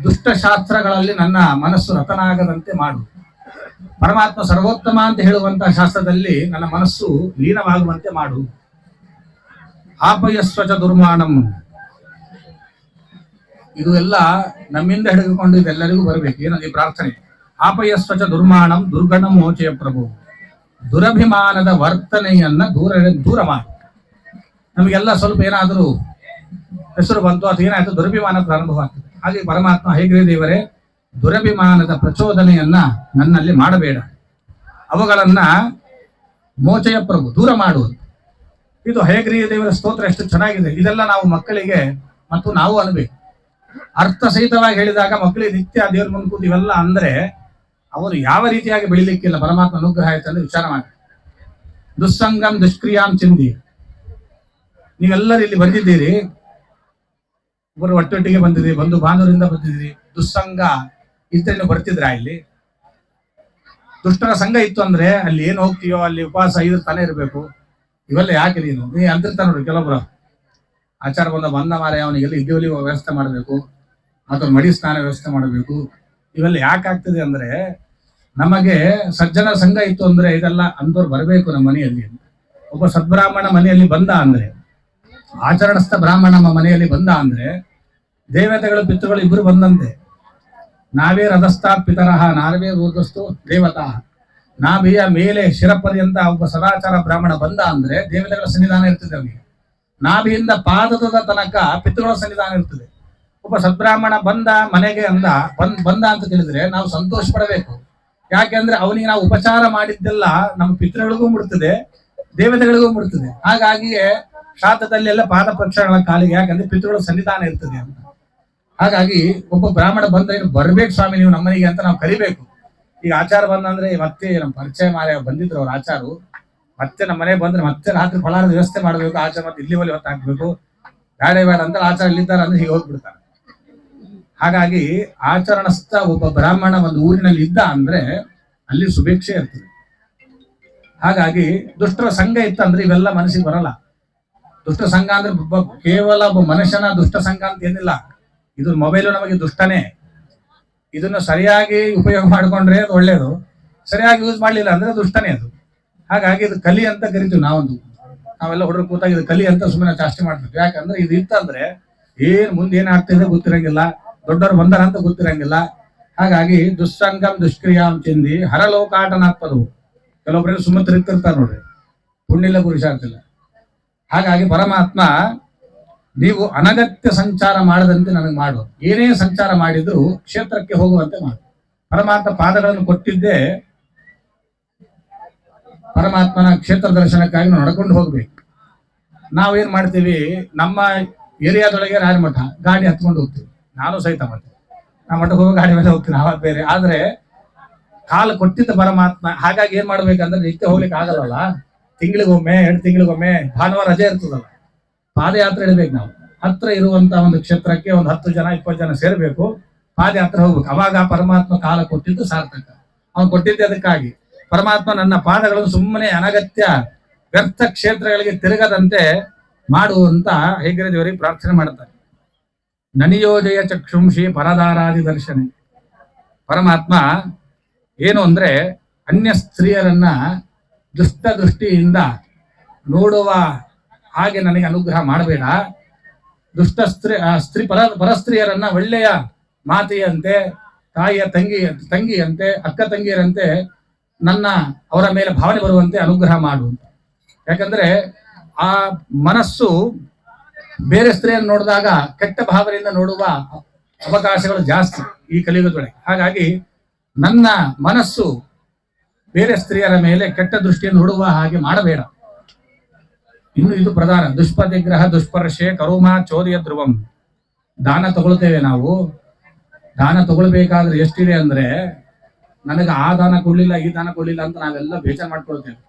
Speaker 1: ದುಷ್ಟಶಾಸ್ತ್ರಗಳಲ್ಲಿ ನನ್ನ ಮನಸ್ಸು ರತನಾಗದಂತೆ ಮಾಡು. ಪರಮಾತ್ಮ ಸರ್ವೋತ್ತಮ ಅಂತ ಹೇಳುವಂತಹ ಶಾಸ್ತ್ರದಲ್ಲಿ ನನ್ನ ಮನಸ್ಸು ಲೀನವಾಗುವಂತೆ ಮಾಡು. ಆಪಯಸ್ವಚ ದುರ್ಮಾಣಂ ಇದು ಎಲ್ಲ ನಮ್ಮಿಂದ ಹಿಡಿದುಕೊಂಡು ಇದೆಲ್ಲರಿಗೂ ಬರಬೇಕು. ಈ ಪ್ರಾರ್ಥನೆ. ಆಪಯಸ್ವಚ ದುರ್ಮಾಣಂ ದುರ್ಗಣ ಮೋಚಯ ಪ್ರಭು. ದುರಭಿಮಾನದ ವರ್ತನೆಯನ್ನ ದೂರ ದೂರ ಮಾಡು. ನಮಗೆಲ್ಲ ಸ್ವಲ್ಪ ಏನಾದರೂ ಹೆಸರು ಬಂತು ಅಥವಾ ಏನಾಯ್ತು ದುರಭಿಮಾನ ಪ್ರಾರಂಭವಾಗ್ತದೆ ಹಾಗೆ ಪರಮಾತ್ಮ ಹೇಗ್ರಿ ದೇವರೇ ದುರಭಿಮಾನದ ಪ್ರಚೋದನೆಯನ್ನ ನನ್ನಲ್ಲಿ ಮಾಡಬೇಡ. ಅವುಗಳನ್ನ ಮೋಚಯ ಪ್ರಭು ದೂರ ಮಾಡುವುದು. ಇದು ಹಯಗ್ರೀಯ ದೇವರ ಸ್ತೋತ್ರ ಎಷ್ಟು ಚೆನ್ನಾಗಿದೆ. ಇದೆಲ್ಲ ನಾವು ಮಕ್ಕಳಿಗೆ ಮತ್ತು ನಾವು ಅನ್ಬೇಕು. ಅರ್ಥ ಸಹಿತವಾಗಿ ಹೇಳಿದಾಗ ಮಕ್ಕಳಿಗೆ ನಿತ್ಯ ದೇವ್ರ ಮುಂದೆ ಇವೆಲ್ಲ ಅಂದ್ರೆ ಅವರು ಯಾವ ರೀತಿಯಾಗಿ ಬೆಳಿಲಿಕ್ಕಿಲ್ಲ. ಪರಮಾತ್ಮ ಅನುಗ್ರಹ ಆಯ್ತು ಅಂದ್ರೆ ವಿಚಾರ ಮಾಡಿ ದುಸ್ಸಂಗಂ ದುಷ್ಕ್ರಿಯಾಂ ಚಿಂದಿ. ನೀವೆಲ್ಲರೂ ಇಲ್ಲಿ ಬಂದಿದ್ದೀರಿ. ಒಬ್ಬರು ಒಟ್ಟೊಟ್ಟಿಗೆ ಬಂದಿದ್ದೀರಿ ಬಂಧು ಬಾಂಧವರಿಂದ ಬಂದಿದ್ದೀರಿ. ದುಸ್ಸಂಗ ನೀವು ಬರ್ತಿದ್ರಾ ಇಲ್ಲಿ? ದುಷ್ಟರ ಸಂಘ ಇತ್ತು ಅಂದ್ರೆ ಅಲ್ಲಿ ಏನ್ ಹೋಗ್ತೀಯೋ ಅಲ್ಲಿ ಉಪವಾಸ ಐದ್ರ ತಲೆ ಇರಬೇಕು. ಇವೆಲ್ಲ ಯಾಕೆ ನೀನು? ನೀ ಅಂತಿರ್ತಾರ ನೋಡಿ ಕೆಲವೊಬ್ರು. ಆಚಾರ ಬಂದ ಬಂದ ಮಾರೆ ಅವನಿಗೆಲ್ಲ ಇದ್ಯೋಲಿ ವ್ಯವಸ್ಥೆ ಮಾಡಬೇಕು. ಅಥವಾ ಮಡಿ ಸ್ನಾನ ವ್ಯವಸ್ಥೆ ಮಾಡಬೇಕು. ಇವೆಲ್ಲ ಯಾಕೆ ಆಗ್ತದೆ ಅಂದ್ರೆ ನಮಗೆ ಸಜ್ಜನ ಸಂಘ ಇತ್ತು ಅಂದ್ರೆ ಇದೆಲ್ಲ ಅಂದವ್ರು ಬರಬೇಕು ನಮ್ಮ ಮನೆಯಲ್ಲಿ. ಒಬ್ಬ ಸದ್ಬ್ರಾಹ್ಮಣ ಮನೆಯಲ್ಲಿ ಬಂದ ಅಂದ್ರೆ, ಆಚರಣಸ್ಥ ಬ್ರಾಹ್ಮಣ ನಮ್ಮ ಮನೆಯಲ್ಲಿ ಬಂದ ಅಂದ್ರೆ, ದೇವತೆಗಳು, ಪಿತೃಗಳು ಇಬ್ಬರು ಬಂದಂತೆ. ನಾವೇ ರಥಸ್ಥಾತ್ ಪಿತರಹ ನಾವೇ ಓದಸ್ತು ದೇವತಾ ನಾಭಿಯ ಮೇಲೆ ಶಿರಪರ್ಯಂತ ಒಬ್ಬ ಸದಾಚಾರ ಬ್ರಾಹ್ಮಣ ಬಂದ ಅಂದ್ರೆ ದೇವತೆಗಳ ಸನ್ನಿಧಾನ ಇರ್ತದೆ ಅವನಿಗೆ. ನಾಭಿಯಿಂದ ಪಾದದ ತನಕ ಪಿತೃಗಳ ಸನ್ನಿಧಾನ ಇರ್ತದೆ. ಒಬ್ಬ ಸದ್ಬ್ರಾಹ್ಮಣ ಬಂದ ಮನೆಗೆ ಅಂದ, ಬಂದ್, ಬಂದ ಅಂತ ತಿಳಿದ್ರೆ ನಾವು ಸಂತೋಷ ಪಡಬೇಕು ಯಾಕೆಂದ್ರೆ ಅವನಿಗೆ ನಾವು ಉಪಚಾರ ಮಾಡಿದ್ದೆಲ್ಲ ನಮ್ಮ ಪಿತೃಗಳಿಗೂ ಮುಡ್ತದೆ ದೇವತೆಗಳಿಗೂ ಮುಡ್ತದೆ ಹಾಗಾಗಿಯೇ ಶಾತದಲ್ಲಿ ಎಲ್ಲ ಪಾದ ಪ್ರಕ್ಷಣಗಳ ಕಾಲಿಗೆ ಯಾಕಂದ್ರೆ ಪಿತೃಗಳ ಸನ್ನಿಧಾನ ಇರ್ತದೆ ಅಂತ. ಹಾಗಾಗಿ ಒಬ್ಬ ಬ್ರಾಹ್ಮಣ ಬಂದ್ರೆ ಬರ್ಬೇಕು ಸ್ವಾಮಿ ನೀವು ನಮ್ಮನೆಗೆ ಅಂತ ನಾವು ಕರಿಬೇಕು. ಈಗ ಆಚಾರ ಬಂದಂದ್ರೆ ಮತ್ತೆ ನಮ್ಮ ಪರಿಚಯ ಮಾರ ಬಂದಿದ್ರು ಅವ್ರ ಆಚಾರು ಮತ್ತೆ ನಮ್ಮ ಮನೆಗೆ ಬಂದ್ರೆ ಮತ್ತೆ ರಾತ್ರಿ ಫಲಾರದ ವ್ಯವಸ್ಥೆ ಮಾಡಬೇಕು, ಆಚಾರ ಮತ್ತೆ ಇಲ್ಲಿ ಒಲಿ ಹೊತ್ತು ಹಾಕ್ಬೇಕು. ಬೇಡ ಬೇಡ ಅಂತ ಆಚಾರ ಇಲ್ಲಿದ್ದಾರೆ ಅಂದ್ರೆ ಹೀಗೆ ಹೋಗ್ಬಿಡ್ತಾರೆ. ಹಾಗಾಗಿ ಆಚರಣಸ್ಥ ಒಬ್ಬ ಬ್ರಾಹ್ಮಣ ಒಂದು ಊರಿನಲ್ಲಿ ಇದ್ದ ಅಂದ್ರೆ ಅಲ್ಲಿ ಸುಭಿಕ್ಷೆ ಇರ್ತದೆ. ಹಾಗಾಗಿ ದುಷ್ಟರ ಸಂಘ ಇತ್ತಂದ್ರೆ ಇವೆಲ್ಲ ಮನಸ್ಸಿಗೆ ಬರಲ್ಲ. ದುಷ್ಟ ಸಂಘ ಅಂದ್ರೆ ಕೇವಲ ಒಬ್ಬ ಮನುಷ್ಯನ ದುಷ್ಟ ಸಂಘ ಅಂತ ಏನಿಲ್ಲ. ಇದು ಮೊಬೈಲು ನಮಗೆ ದುಷ್ಟನೇ. ಇದನ್ನು ಸರಿಯಾಗಿ ಉಪಯೋಗ ಮಾಡ್ಕೊಂಡ್ರೆ ಅದು ಒಳ್ಳೇದು. ಸರಿಯಾಗಿ ಯೂಸ್ ಮಾಡಲಿಲ್ಲ ಅಂದ್ರೆ ದುಷ್ಟನೇ ಅದು. ಹಾಗಾಗಿ ಇದು ಕಲಿ ಅಂತ ಕರಿತೀವಿ ನಾವೊಂದು. ನಾವೆಲ್ಲ ಹುಡುಗರು ಕೂತಾಗ ಇದು ಕಲಿ ಅಂತ ಸುಮ್ಮನೆ ಜಾಸ್ತಿ ಮಾಡ್ತೀವಿ ಯಾಕಂದ್ರೆ ಇದು ಇತ್ತಂದ್ರೆ ಏನ್ ಮುಂದೆ ಏನ್ ಆಗ್ತಿದೆ ಗೊತ್ತಿರಂಗಿಲ್ಲ. ದೊಡ್ಡವರು ಬಂದಾರ ಅಂತ ಗೊತ್ತಿರಂಗಿಲ್ಲ. ಹಾಗಾಗಿ ದುಸ್ಸಂಗಂ ದುಷ್ಕ್ರಿಯಾಂ ಚಿಂದಿ ಹರಲೋಕಾಟನಾತ್ಪದವು ಕೆಲವೊಬ್ಬರಿಗೆ ಸುಮ್ಮನೆ ತಿರುಗ್ತಿರ್ತಾರೆ ನೋಡ್ರಿ. ಪುಣ್ಯಲ್ಲ ಗುರುಷ ಆಗ್ತಿಲ್ಲ ಹಾಗಾಗಿ ಪರಮಾತ್ಮ ನೀವು ಅನಗತ್ಯ ಸಂಚಾರ ಮಾಡದಂತೆ ನನಗೆ ಮಾಡು. ಏನೇ ಸಂಚಾರ ಮಾಡಿದ್ರು ಕ್ಷೇತ್ರಕ್ಕೆ ಹೋಗುವಂತೆ ಮಾಡು. ಪರಮಾತ್ಮ ಪಾದಗಳನ್ನು ಕೊಟ್ಟಿದ್ದೇ ಪರಮಾತ್ಮನ ಕ್ಷೇತ್ರ ದರ್ಶನಕ್ಕಾಗಿ ನಡ್ಕೊಂಡು ಹೋಗ್ಬೇಕು. ನಾವೇನ್ ಮಾಡ್ತೀವಿ? ನಮ್ಮ ಏರಿಯಾದೊಳಗೆ ರಾಜಮಠ, ಗಾಡಿ ಹತ್ಕೊಂಡು ಹೋಗ್ತೀವಿ. ನಾನು ಸಹಿತ ಮತ್ತೆ ನಾ ಮಠಕ್ಕೆ ಹೋಗಿ ಗಾಡಿ ಮೇಲೆ ಹೋಗ್ತೀನಿ ಅವಾಗ ಬೇರೆ. ಆದ್ರೆ ಕಾಲು ಕೊಟ್ಟಿದ್ದ ಪರಮಾತ್ಮ, ಹಾಗಾಗಿ ಏನ್ ಮಾಡ್ಬೇಕಂದ್ರೆ ನಿತ್ಯ ಹೋಗ್ಲಿಕ್ಕೆ ಆಗಲ್ಲ ತಿಂಗಳಿಗೊಮ್ಮೆ, ಎರಡು ತಿಂಗಳಿಗೊಮ್ಮೆ ಭಾನುವಾರ ರಜೆ ಇರ್ತದಲ್ಲ. ಪಾದಯಾತ್ರೆ ಇಡಬೇಕು ನಾವು. ಹತ್ರ ಇರುವಂತ ಒಂದು ಕ್ಷೇತ್ರಕ್ಕೆ ಒಂದು ಹತ್ತು ಜನ, ಇಪ್ಪತ್ತು ಜನ ಸೇರ್ಬೇಕು. ಪಾದಯಾತ್ರೆ ಹೋಗ್ಬೇಕು. ಅವಾಗ ಪರಮಾತ್ಮ ಕಾಲ ಕೊಟ್ಟಿದ್ದು ಸಾರ್ಥಕ. ಅವನು ಕೊಟ್ಟಿದ್ದೆ ಅದಕ್ಕಾಗಿ. ಪರಮಾತ್ಮ ನನ್ನ ಪಾದಗಳನ್ನು ಸುಮ್ಮನೆ ಅನಗತ್ಯ, ವ್ಯರ್ಥ ಕ್ಷೇತ್ರಗಳಿಗೆ ತಿರುಗದಂತೆ ಮಾಡುವಂತ ಹೇಗಿರ ದೇವರಿಗೆ ಪ್ರಾರ್ಥನೆ ಮಾಡುತ್ತಾರೆ ನನಿಯೋಜಯ ಚಕ್ಷುಂಷಿ ಪರದಾರಾದಿ ದರ್ಶನೆ. ಪರಮಾತ್ಮ ಏನು ಅಂದ್ರೆ ಅನ್ಯ ಸ್ತ್ರೀಯರನ್ನ ದುಷ್ಟ ದೃಷ್ಟಿಯಿಂದ ನೋಡುವ ಹಾಗೆ ನನಗೆ ಅನುಗ್ರಹ ಮಾಡಬೇಡ. ದುಷ್ಟ ಸ್ತ್ರೀ ಸ್ತ್ರೀ ಪರ, ಪರಸ್ತ್ರೀಯರನ್ನ ಒಳ್ಳೆಯ ಮಾತೆಯಂತೆ, ತಾಯಿಯ ತಂಗಿ, ತಂಗಿಯಂತೆ, ಅಕ್ಕ ತಂಗಿಯರಂತೆ ನನ್ನ ಅವರ ಮೇಲೆ ಭಾವನೆ ಬರುವಂತೆ ಅನುಗ್ರಹ ಮಾಡು. ಯಾಕಂದ್ರೆ ಆ ಮನಸ್ಸು ಬೇರೆ ಸ್ತ್ರೀಯನ್ನು ನೋಡಿದಾಗ ಕೆಟ್ಟ ಭಾವನೆಯಿಂದ ನೋಡುವ ಅವಕಾಶಗಳು ಜಾಸ್ತಿ ಈ ಕಲಿಯುಗದೊಳಗೆ. ಹಾಗಾಗಿ ನನ್ನ ಮನಸ್ಸು ಬೇರೆ ಸ್ತ್ರೀಯರ ಮೇಲೆ ಕೆಟ್ಟ ದೃಷ್ಟಿಯನ್ನು ನೋಡುವ ಹಾಗೆ ಮಾಡಬೇಡ. ಇನ್ನು ಇದು ಪ್ರಧಾನ, ದುಷ್ಪತಿಗ್ರಹ ದುಷ್ಪರ್ಶೆ ಕರುಮ ಚೌರ್ಯ ಧ್ರುವಂ. ದಾನ ತಗೊಳ್ತೇವೆ ನಾವು. ದಾನ ತಗೊಳ್ಬೇಕಾದ್ರೆ ಎಷ್ಟಿದೆ ಅಂದ್ರೆ, ನನಗೆ ಆ ದಾನ ಕೊಡ್ಲಿಲ್ಲ, ಈ ದಾನ ಕೊಡ್ಲಿಲ್ಲ ಅಂತ ನಾವೆಲ್ಲ ಬೇಜಾರು ಮಾಡ್ಕೊಳ್ತೇವೆ.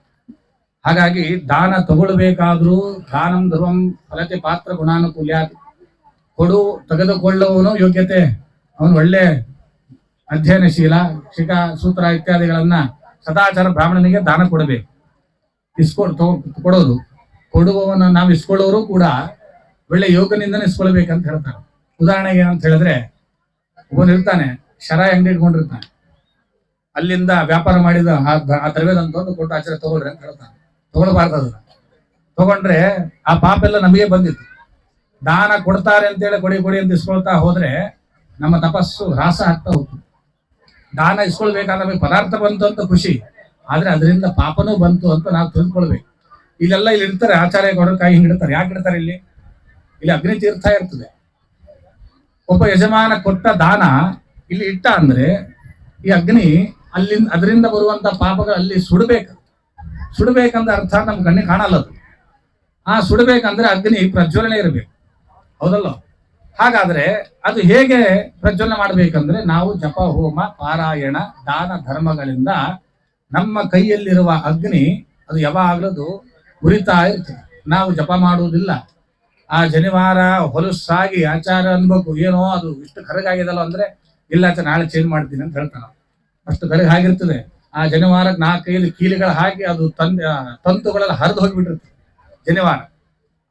Speaker 1: ಹಾಗಾಗಿ ದಾನ ತಗೊಳ್ಬೇಕಾದ್ರೂ ದಾನಂ ಧ್ರುವಂ ಫಲತೆ ಪಾತ್ರ ಗುಣಾನುಕೂಲ ಕೊಡು ತೆಗೆದುಕೊಳ್ಳುವನು ಯೋಗ್ಯತೆ. ಅವನು ಒಳ್ಳೆ ಅಧ್ಯಯನಶೀಲ, ಶಿಖ, ಸೂತ್ರ ಇತ್ಯಾದಿಗಳನ್ನ ಸದಾಚಾರ ಬ್ರಾಹ್ಮಣನಿಗೆ ದಾನ ಕೊಡಬೇಕು. ಇಸ್ಕೊಂಡು ಕೊಡೋದು. ಕೊಡುವವನ ನಾವು ಇಸ್ಕೊಳ್ಳೋರು ಕೂಡ ಒಳ್ಳೆ ಯೋಗನಿಂದನೇ ಇಸ್ಕೊಳ್ಬೇಕಂತ ಹೇಳ್ತಾರೆ. ಉದಾಹರಣೆಗೆ ಅಂತ ಹೇಳಿದ್ರೆ, ಒಬ್ಬನು ಇರ್ತಾನೆ, ಶರಾಯಿ ಅಂಗಡಿ ಇಟ್ಕೊಂಡಿರ್ತಾನೆ. ಅಲ್ಲಿಂದ ವ್ಯಾಪಾರ ಮಾಡಿದ ಆ ದ್ರವ್ಯದ ಅಂತ ಒಂದು ಕೊಟ್ಟು ಆಚಾರ ತಗೊಳ್ರಿ ಅಂತ ಹೇಳ್ತಾನೆ. ತಗೊಳ್ಬಾರ್ದು ಅದನ್ನ. ತಗೊಂಡ್ರೆ ಆ ಪಾಪ ಎಲ್ಲ ನಮಗೆ ಬಂದಿತ್ತು. ದಾನ ಕೊಡ್ತಾರೆ ಅಂತೇಳಿ ಕೊಡಿ ಕೊಡಿ ಅಂತ ಇಸ್ಕೊಳ್ತಾ ಹೋದ್ರೆ ನಮ್ಮ ತಪಸ್ಸು ಹ್ರಾಸ ಆಗ್ತಾ ಹೋಗ್ತದೆ ದಾನ ಇಸ್ಕೊಳ್ಬೇಕಾದ್ರೆ ಪದಾರ್ಥ ಬಂತು ಅಂತ ಖುಷಿ. ಆದ್ರೆ ಅದರಿಂದ ಪಾಪನೂ ಬಂತು ಅಂತ ನಾವು ತಿಳ್ಕೊಳ್ಬೇಕು. ಇಲ್ಲೆಲ್ಲ ಇಲ್ಲಿ ಇರ್ತಾರೆ ಆಚಾರ್ಯ ಗೌಡರು ಕೈ ಹಿಂಗಿಡ್ತಾರೆ ಯಾಕೆ ಇಡ್ತಾರೆ ಇಲ್ಲಿ? ಇಲ್ಲಿ ಅಗ್ನಿ ತೀರ್ಥ ಇರ್ತದೆ. ಒಬ್ಬ ಯಜಮಾನ ಕೊಟ್ಟ ದಾನ ಇಲ್ಲಿ ಇಟ್ಟ ಅಂದ್ರೆ ಈ ಅಗ್ನಿ ಅಲ್ಲಿಂದ, ಅದರಿಂದ ಬರುವಂತ ಪಾಪಗಳು ಅಲ್ಲಿ ಸುಡಬೇಕು. ಸುಡಬೇಕಂದ್ರೆ ಅರ್ಥ ನಮ್ ಕಣ್ಣಿಗೆ ಕಾಣಲ್ಲ ಅದು. ಆ ಸುಡಬೇಕಂದ್ರೆ ಅಗ್ನಿ ಪ್ರಜ್ವಲನೆ ಇರಬೇಕು. ಹೌದಲ್ಲ? ಹಾಗಾದ್ರೆ ಅದು ಹೇಗೆ ಪ್ರಜ್ವಲನ ಮಾಡಬೇಕಂದ್ರೆ ನಾವು ಜಪ, ಹೋಮ, ಪಾರಾಯಣ, ದಾನ ಧರ್ಮಗಳಿಂದ ನಮ್ಮ ಕೈಯಲ್ಲಿರುವ ಅಗ್ನಿ ಅದು ಯಾವಾಗಲೂ ಉರಿತಾ ಇರ್ತದೆ ನಾವು ಜಪ ಮಾಡುವುದಿಲ್ಲ. ಆ ಜನಿವಾರ ಹೊಲಸಾಗಿ ಆಚಾರ ಅನ್ಬೇಕು, ಏನೋ ಅದು ಇಷ್ಟು ಕರಗಾಗಿದಲ್ಲ ಅಂದ್ರೆ, ಇಲ್ಲ ಅಂತ ನಾಳೆ ಚೇಂಜ್ ಮಾಡ್ತೀನಿ ಅಂತ ಹೇಳ್ತಾನೆ. ಅಷ್ಟು ಕರಗ ಆಗಿರ್ತದೆ ಆ ಜನಿವಾರಕ್ಕೆ ನಾಲ್ಕೈದು ಕೀಲಿಗಳು ಹಾಕಿ ಅದು ತಂದ ತಂತುಗಳೆಲ್ಲ ಹರಿದು ಹೋಗಿಬಿಟ್ಟಿರ್ತದೆ ಜನಿವಾರ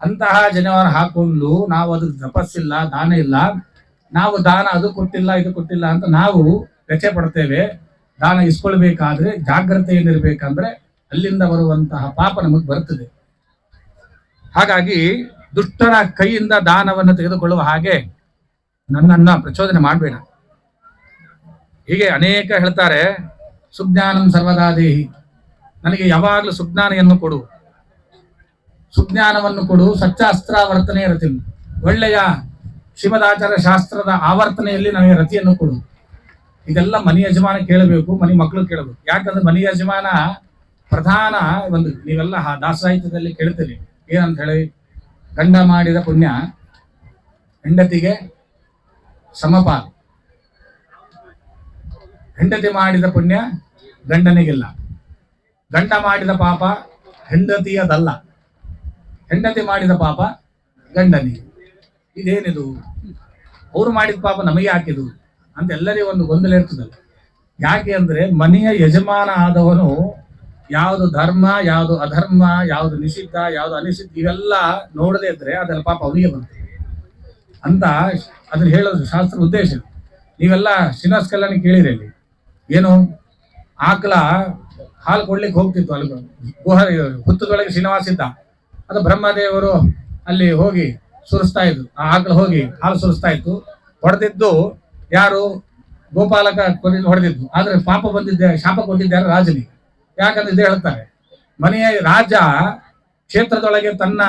Speaker 1: ಅಂತಹ ಜನಿವಾರ ಹಾಕೊಂಡು ನಾವು ಅದಕ್ಕೆ ಜಪಸ್ಸಿಲ್ಲ ದಾನ ಇಲ್ಲ. ನಾವು ದಾನ ಅದು ಕೊಟ್ಟಿಲ್ಲ, ಇದು ಕೊಟ್ಟಿಲ್ಲ ಅಂತ ನಾವು ರಚೆ ಪಡ್ತೇವೆ. ದಾನ ಇಸ್ಕೊಳ್ಬೇಕಾದ್ರೆ ಜಾಗ್ರತೆಯಿಂದಿರ್ಬೇಕಂದ್ರೆ ಅಲ್ಲಿಂದ ಬರುವಂತಹ ಪಾಪ ನಮಗೆ ಬರ್ತದೆ. ಹಾಗಾಗಿ ದುಷ್ಟರ ಕೈಯಿಂದ ದಾನವನ್ನು ತೆಗೆದುಕೊಳ್ಳುವ ಹಾಗೆ ನನ್ನನ್ನ ಪ್ರಚೋದನೆ ಮಾಡಬೇಡ. ಹೀಗೆ ಅನೇಕ ಹೇಳ್ತಾರೆ, ಸುಜ್ಞಾನಂ ಸರ್ವದಾದೇಹಿ ನನಗೆ ಯಾವಾಗಲೂ ಸುಜ್ಞಾನೆಯನ್ನು ಕೊಡು. ಸುಜ್ಞಾನವನ್ನು ಕೊಡು ಸಚ್ಚಾಸ್ತ್ರಾವರ್ತನೆ ರತಿ. ಒಳ್ಳೆಯ ಶ್ರೀಮದಾಚಾರ ಶಾಸ್ತ್ರದ ಆವರ್ತನೆಯಲ್ಲಿ ನನಗೆ ರತಿಯನ್ನು ಕೊಡು. ಇದೆಲ್ಲ ಮನೆ ಯಜಮಾನ ಕೇಳಬೇಕು, ಮನೆ ಮಕ್ಕಳು ಕೇಳಬೇಕು. ಯಾಕಂದ್ರೆ ಮನೆ ಯಜಮಾನ ಪ್ರಧಾನ ಒಂದು ನೀವೆಲ್ಲ ದಾಸಾಹಿತ್ಯದಲ್ಲಿ ಕೇಳ್ತೀರಿ. ಏನಂತ ಹೇಳಿ, ಗಂಡ ಮಾಡಿದ ಪುಣ್ಯ ಹೆಂಡತಿಗೆ ಸಮಪಾಲು. ಹೆಂಡತಿ ಮಾಡಿದ ಪುಣ್ಯ ಗಂಡನಿಗಿಲ್ಲ. ಗಂಡ ಮಾಡಿದ ಪಾಪ ಹೆಂಡತಿಯದಲ್ಲ. ಹೆಂಡತಿ ಮಾಡಿದ ಪಾಪ ಗಂಡನಿಗೆ. ಇದೇನಿದು? ಅವ್ರು ಮಾಡಿದ ಪಾಪ ನಮಗೆ ಹಾಕಿದು ಅಂತ ಎಲ್ಲರಿಗೂ ಒಂದು ಗೊಂದಲ ಇರ್ತದಲ್ಲ. ಯಾಕೆ ಅಂದ್ರೆ ಮನೆಯ ಯಜಮಾನ ಆದವನು ಯಾವುದು ಧರ್ಮ, ಯಾವುದು ಅಧರ್ಮ, ಯಾವುದು ನಿಷಿದ್ಧ, ಯಾವುದು ಅನಿಷಿದ್ಧ, ಇವೆಲ್ಲ ನೋಡದೇ ಇದ್ರೆ ಅದೆಲ್ಲ ಪಾಪ ಅವನಿಗೆ ಬಂತು ಅಂತ ಅದನ್ನ ಹೇಳೋದು ಶಾಸ್ತ್ರ ಉದ್ದೇಶ. ನೀವೆಲ್ಲ ಶ್ರೀನಿವಾಸ್ ಕಲ್ಯಾಣ ಕೇಳಿರಿ ಅಲ್ಲಿ. ಏನು? ಆಕಳ ಹಾಲು ಕೊಡ್ಲಿಕ್ಕೆ ಹೋಗ್ತಿತ್ತು ಅಲ್ಲಿ. ಗುಹ, ಹುತ್ತದೊಳಗೆ ಶ್ರೀನಿವಾಸ ಇದ್ದ. ಅದು ಬ್ರಹ್ಮದೇವರು ಅಲ್ಲಿ ಹೋಗಿ ಸುರಿಸ್ತಾ ಇದ್ರು. ಆ ಆಕಳು ಹೋಗಿ ಹಾಲು ಸುರಿಸ್ತಾ ಇತ್ತು. ಹೊಡೆದಿದ್ದು ಯಾರು? ಗೋಪಾಲಕ ಹೊಡೆದಿದ್ದು. ಆದ್ರೆ ಪಾಪ ಬಂದಿದ್ದೆ, ಶಾಪ ಕೊಟ್ಟಿದ್ದಾರೆ ರಾಜನಿಗೆ. ಯಾಕಂದ್ರೆ ಇದೇ ಹೇಳ್ತಾರೆ ಮನೆಯ ರಾಜ ಕ್ಷೇತ್ರದೊಳಗೆ ತನ್ನ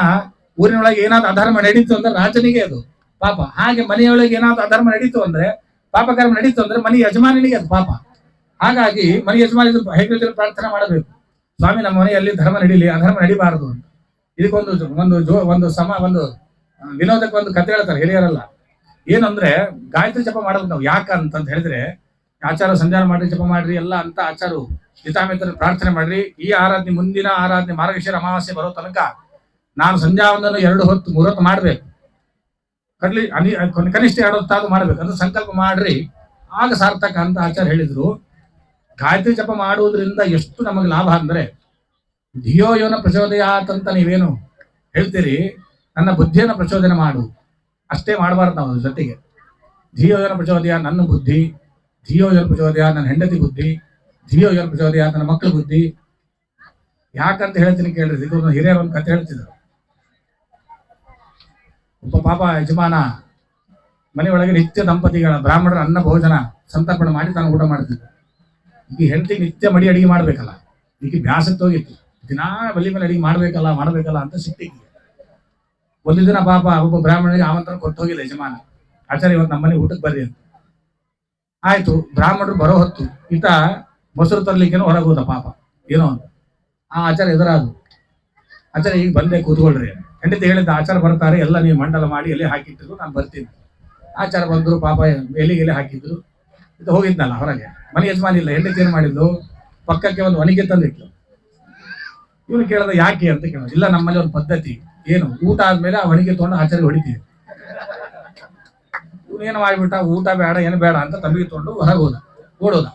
Speaker 1: ಊರಿನೊಳಗೆ ಏನಾದ್ರು ಅಧರ್ಮ ನಡೀತು ಅಂದ್ರೆ ರಾಜನಿಗೆ ಅದು ಪಾಪ. ಹಾಗೆ ಮನೆಯೊಳಗೆ ಏನಾದ್ರು ಅಧರ್ಮ ನಡೀತು ಅಂದ್ರೆ ಪಾಪ ಕರ್ಮ ನಡೀತು ಅಂದ್ರೆ ಮನೆ ಯಜಮಾನಿನಿಗೆ ಅದು ಪಾಪ. ಹಾಗಾಗಿ ಮನೆ ಯಜಮಾನಿ ಹೇಗೆ ಪ್ರಾರ್ಥನೆ ಮಾಡಬೇಕು. ಸ್ವಾಮಿ, ನಮ್ಮ ಮನೆಯಲ್ಲಿ ಧರ್ಮ ನಡೀಲಿ, ಅಧರ್ಮ ನಡಿಬಾರದು ಅಂತ. ಇದಕ್ಕೊಂದು ಒಂದು ಜೋ ಒಂದು ಸಮ, ಒಂದು ವಿನೋದಕ್ಕೆ ಒಂದು ಕತೆ ಹೇಳ್ತಾರೆ ಹಿರಿಯರಲ್ಲ. ಏನಂದ್ರೆ, ಗಾಯತ್ರಿ ಜಪ ಮಾಡೋದು ನಾವು ಯಾಕಂತ ಹೇಳಿದ್ರೆ ಆಚಾರ ಸಂಧಾನ ಮಾಡ್ರಿ, ಜಪ ಮಾಡ್ರಿ, ಎಲ್ಲ ಅಂತ ಆಚಾರು ಹಿತಾಮಿತ್ರ ಪ್ರಾರ್ಥನೆ ಮಾಡ್ರಿ. ಈ ಆರಾಧನೆ, ಮುಂದಿನ ಆರಾಧನೆ ಮಾರ್ಗಶಿರ ಅಮಾವಾಸ್ಯೆ ಬರೋ ತನಕ ನಾನು ಸಂಧ್ಯಾ ಒಂದನ್ನು ಎರಡು ಹೊತ್ತು, ಮೂರು ಹೊತ್ತು ಮಾಡ್ಬೇಕು. ಕಡ್ಲಿ ಅನಿ, ಕೊನೆ- ಕನಿಷ್ಠ ಎರಡು ಹೊತ್ತಾದ್ರೂ ಮಾಡ್ಬೇಕು. ಅಂದ್ರೆ ಸಂಕಲ್ಪ ಮಾಡ್ರಿ. ಆಗ ಸಾರ್ಥಕ ಅಂತ ಆಚಾರ ಹೇಳಿದ್ರು. ಗಾಯತ್ರಿ ಜಪ ಮಾಡುವುದರಿಂದ ಎಷ್ಟು ನಮಗೆ ಲಾಭ ಅಂದ್ರೆ, ಧಿಯೋ ಯೋನ ಪ್ರಚೋದಯ ಅಂತ ನೀವೇನು ಹೇಳ್ತೀರಿ? ನನ್ನ ಬುದ್ಧಿಯನ್ನು ಪ್ರಚೋದನೆ ಮಾಡು. ಅಷ್ಟೇ ಮಾಡಬಾರ್ದು ನಾವು ಜೊತೆಗೆ. ಧಿಯೋ ಯೋನ ಪ್ರಚೋದಯ ನನ್ನ ಬುದ್ಧಿ. ಧಿಯೋ ಯೋನ ಪ್ರಚೋದಯ? ನನ್ನ ಹೆಂಡತಿ ಬುದ್ಧಿ. ಜಿಯೋ ಯೋನ ಪ್ರಚೋದಯ? ನನ್ನ ಮಕ್ಕಳ ಬುದ್ಧಿ. ಯಾಕಂತ ಹೇಳ್ತೀನಿ ಕೇಳ್ರಿ, ಇದು ಹಿರಿಯರು ಒಂದು ಕತೆ ಹೇಳ್ತಿದ್ರು. ಒಬ್ಬ ಪಾಪ ಯಜಮಾನ ಮನೆಯೊಳಗೆ ನಿತ್ಯ ದಂಪತಿಗಳ ಬ್ರಾಹ್ಮಣರ ಅನ್ನ ಭೋಜನ ಸಂತರ್ಪಣೆ ಮಾಡಿ ತಾನು ಊಟ ಮಾಡ್ತಿದ್ದ. ಈಗ ಹೆಂಡತಿ ನಿತ್ಯ ಮಡಿ ಅಡಿಗೆ ಮಾಡ್ಬೇಕಲ್ಲ ಈಗ ಬ್ಯಾಸಕ್ಕೆ ಹೋಗಿತ್ತು. ದಿನಾ ಬಲಿ ಮೇಲೆ ಅಡಿಗೆ ಮಾಡ್ಬೇಕಲ್ಲ ಮಾಡ್ಬೇಕಲ್ಲ ಅಂತ ಸಿಟ್ಟಿಗೆ ಒಂದು ದಿನ ಪಾಪ ಒಬ್ಬ ಬ್ರಾಹ್ಮಣರಿಗೆ ಆಮಂತ್ರಣ ಕೊಟ್ಟು ಹೋಗಿಲ್ಲ ಯಜಮಾನ. ಆಚಾರ್ಯ ಇವತ್ತು ನಮ್ಮನೆ ಊಟಕ್ಕೆ ಬರ್ರಿ ಅಂತ. ಆಯ್ತು, ಬ್ರಾಹ್ಮಣರು ಬರೋ ಹೊತ್ತು ಇಂತ ಮೊಸರು ತರ್ಲಿಕ್ಕೇನೋ ಹೊರಗೆ ಪಾಪ. ಏನೋ ಅಂತ. ಆ ಆಚಾರ ಎದುರಾದು ಆಚಾರ ಈಗ ಬಂದೆ, ಕೂತ್ಕೊಳ್ರಿ ಹೆಂಡತಿ ಹೇಳಿದ್ದ, ಆಚಾರ ಬರ್ತಾರೆ ಎಲ್ಲ ನೀವು ಮಂಡಲ ಮಾಡಿ ಎಲ್ಲಿ ಹಾಕಿಟ್ಟಿದ್ರು ನಾನು ಬರ್ತೀನಿ. ಆಚಾರ ಬಂದ್ರು ಪಾಪ ಎಲ್ಲಿಗೆ ಎಲ್ಲಿ ಹಾಕಿದ್ರು. ಇದು ಹೋಗಿದ್ನಲ್ಲ ಹೊರಗೆ. ಮನೆ ಯಜಮಾನ ಇಲ್ಲ, ಹೆಂಡತಿ ಏನ್ ಮಾಡಿದ್ಲು? ಪಕ್ಕಕ್ಕೆ ಒಂದು ಒಣಗಿ ತಂದಿಟ್ಲು. ಇವನು ಕೇಳಿದ, ಯಾಕೆ ಅಂತ ಕೇಳೋದು. ಇಲ್ಲ, ನಮ್ಮಲ್ಲಿ ಒಂದು ಪದ್ಧತಿ. ಏನು, ಊಟ ಆದ್ಮೇಲೆ ಆ ಒಣಗಿ ತಗೊಂಡು ಆಚಾರ ಹೊಡಿತೀವಿ. ಇವನೇನು ಮಾಡ್ಬಿಟ್ಟ ಊಟ ಬೇಡ, ಏನು ಬೇಡ ಅಂತ ತಂಬಿಗೆ ತೊಂಡು ಹೊರಗೆ ಹೋದ. ಓಡೋದ.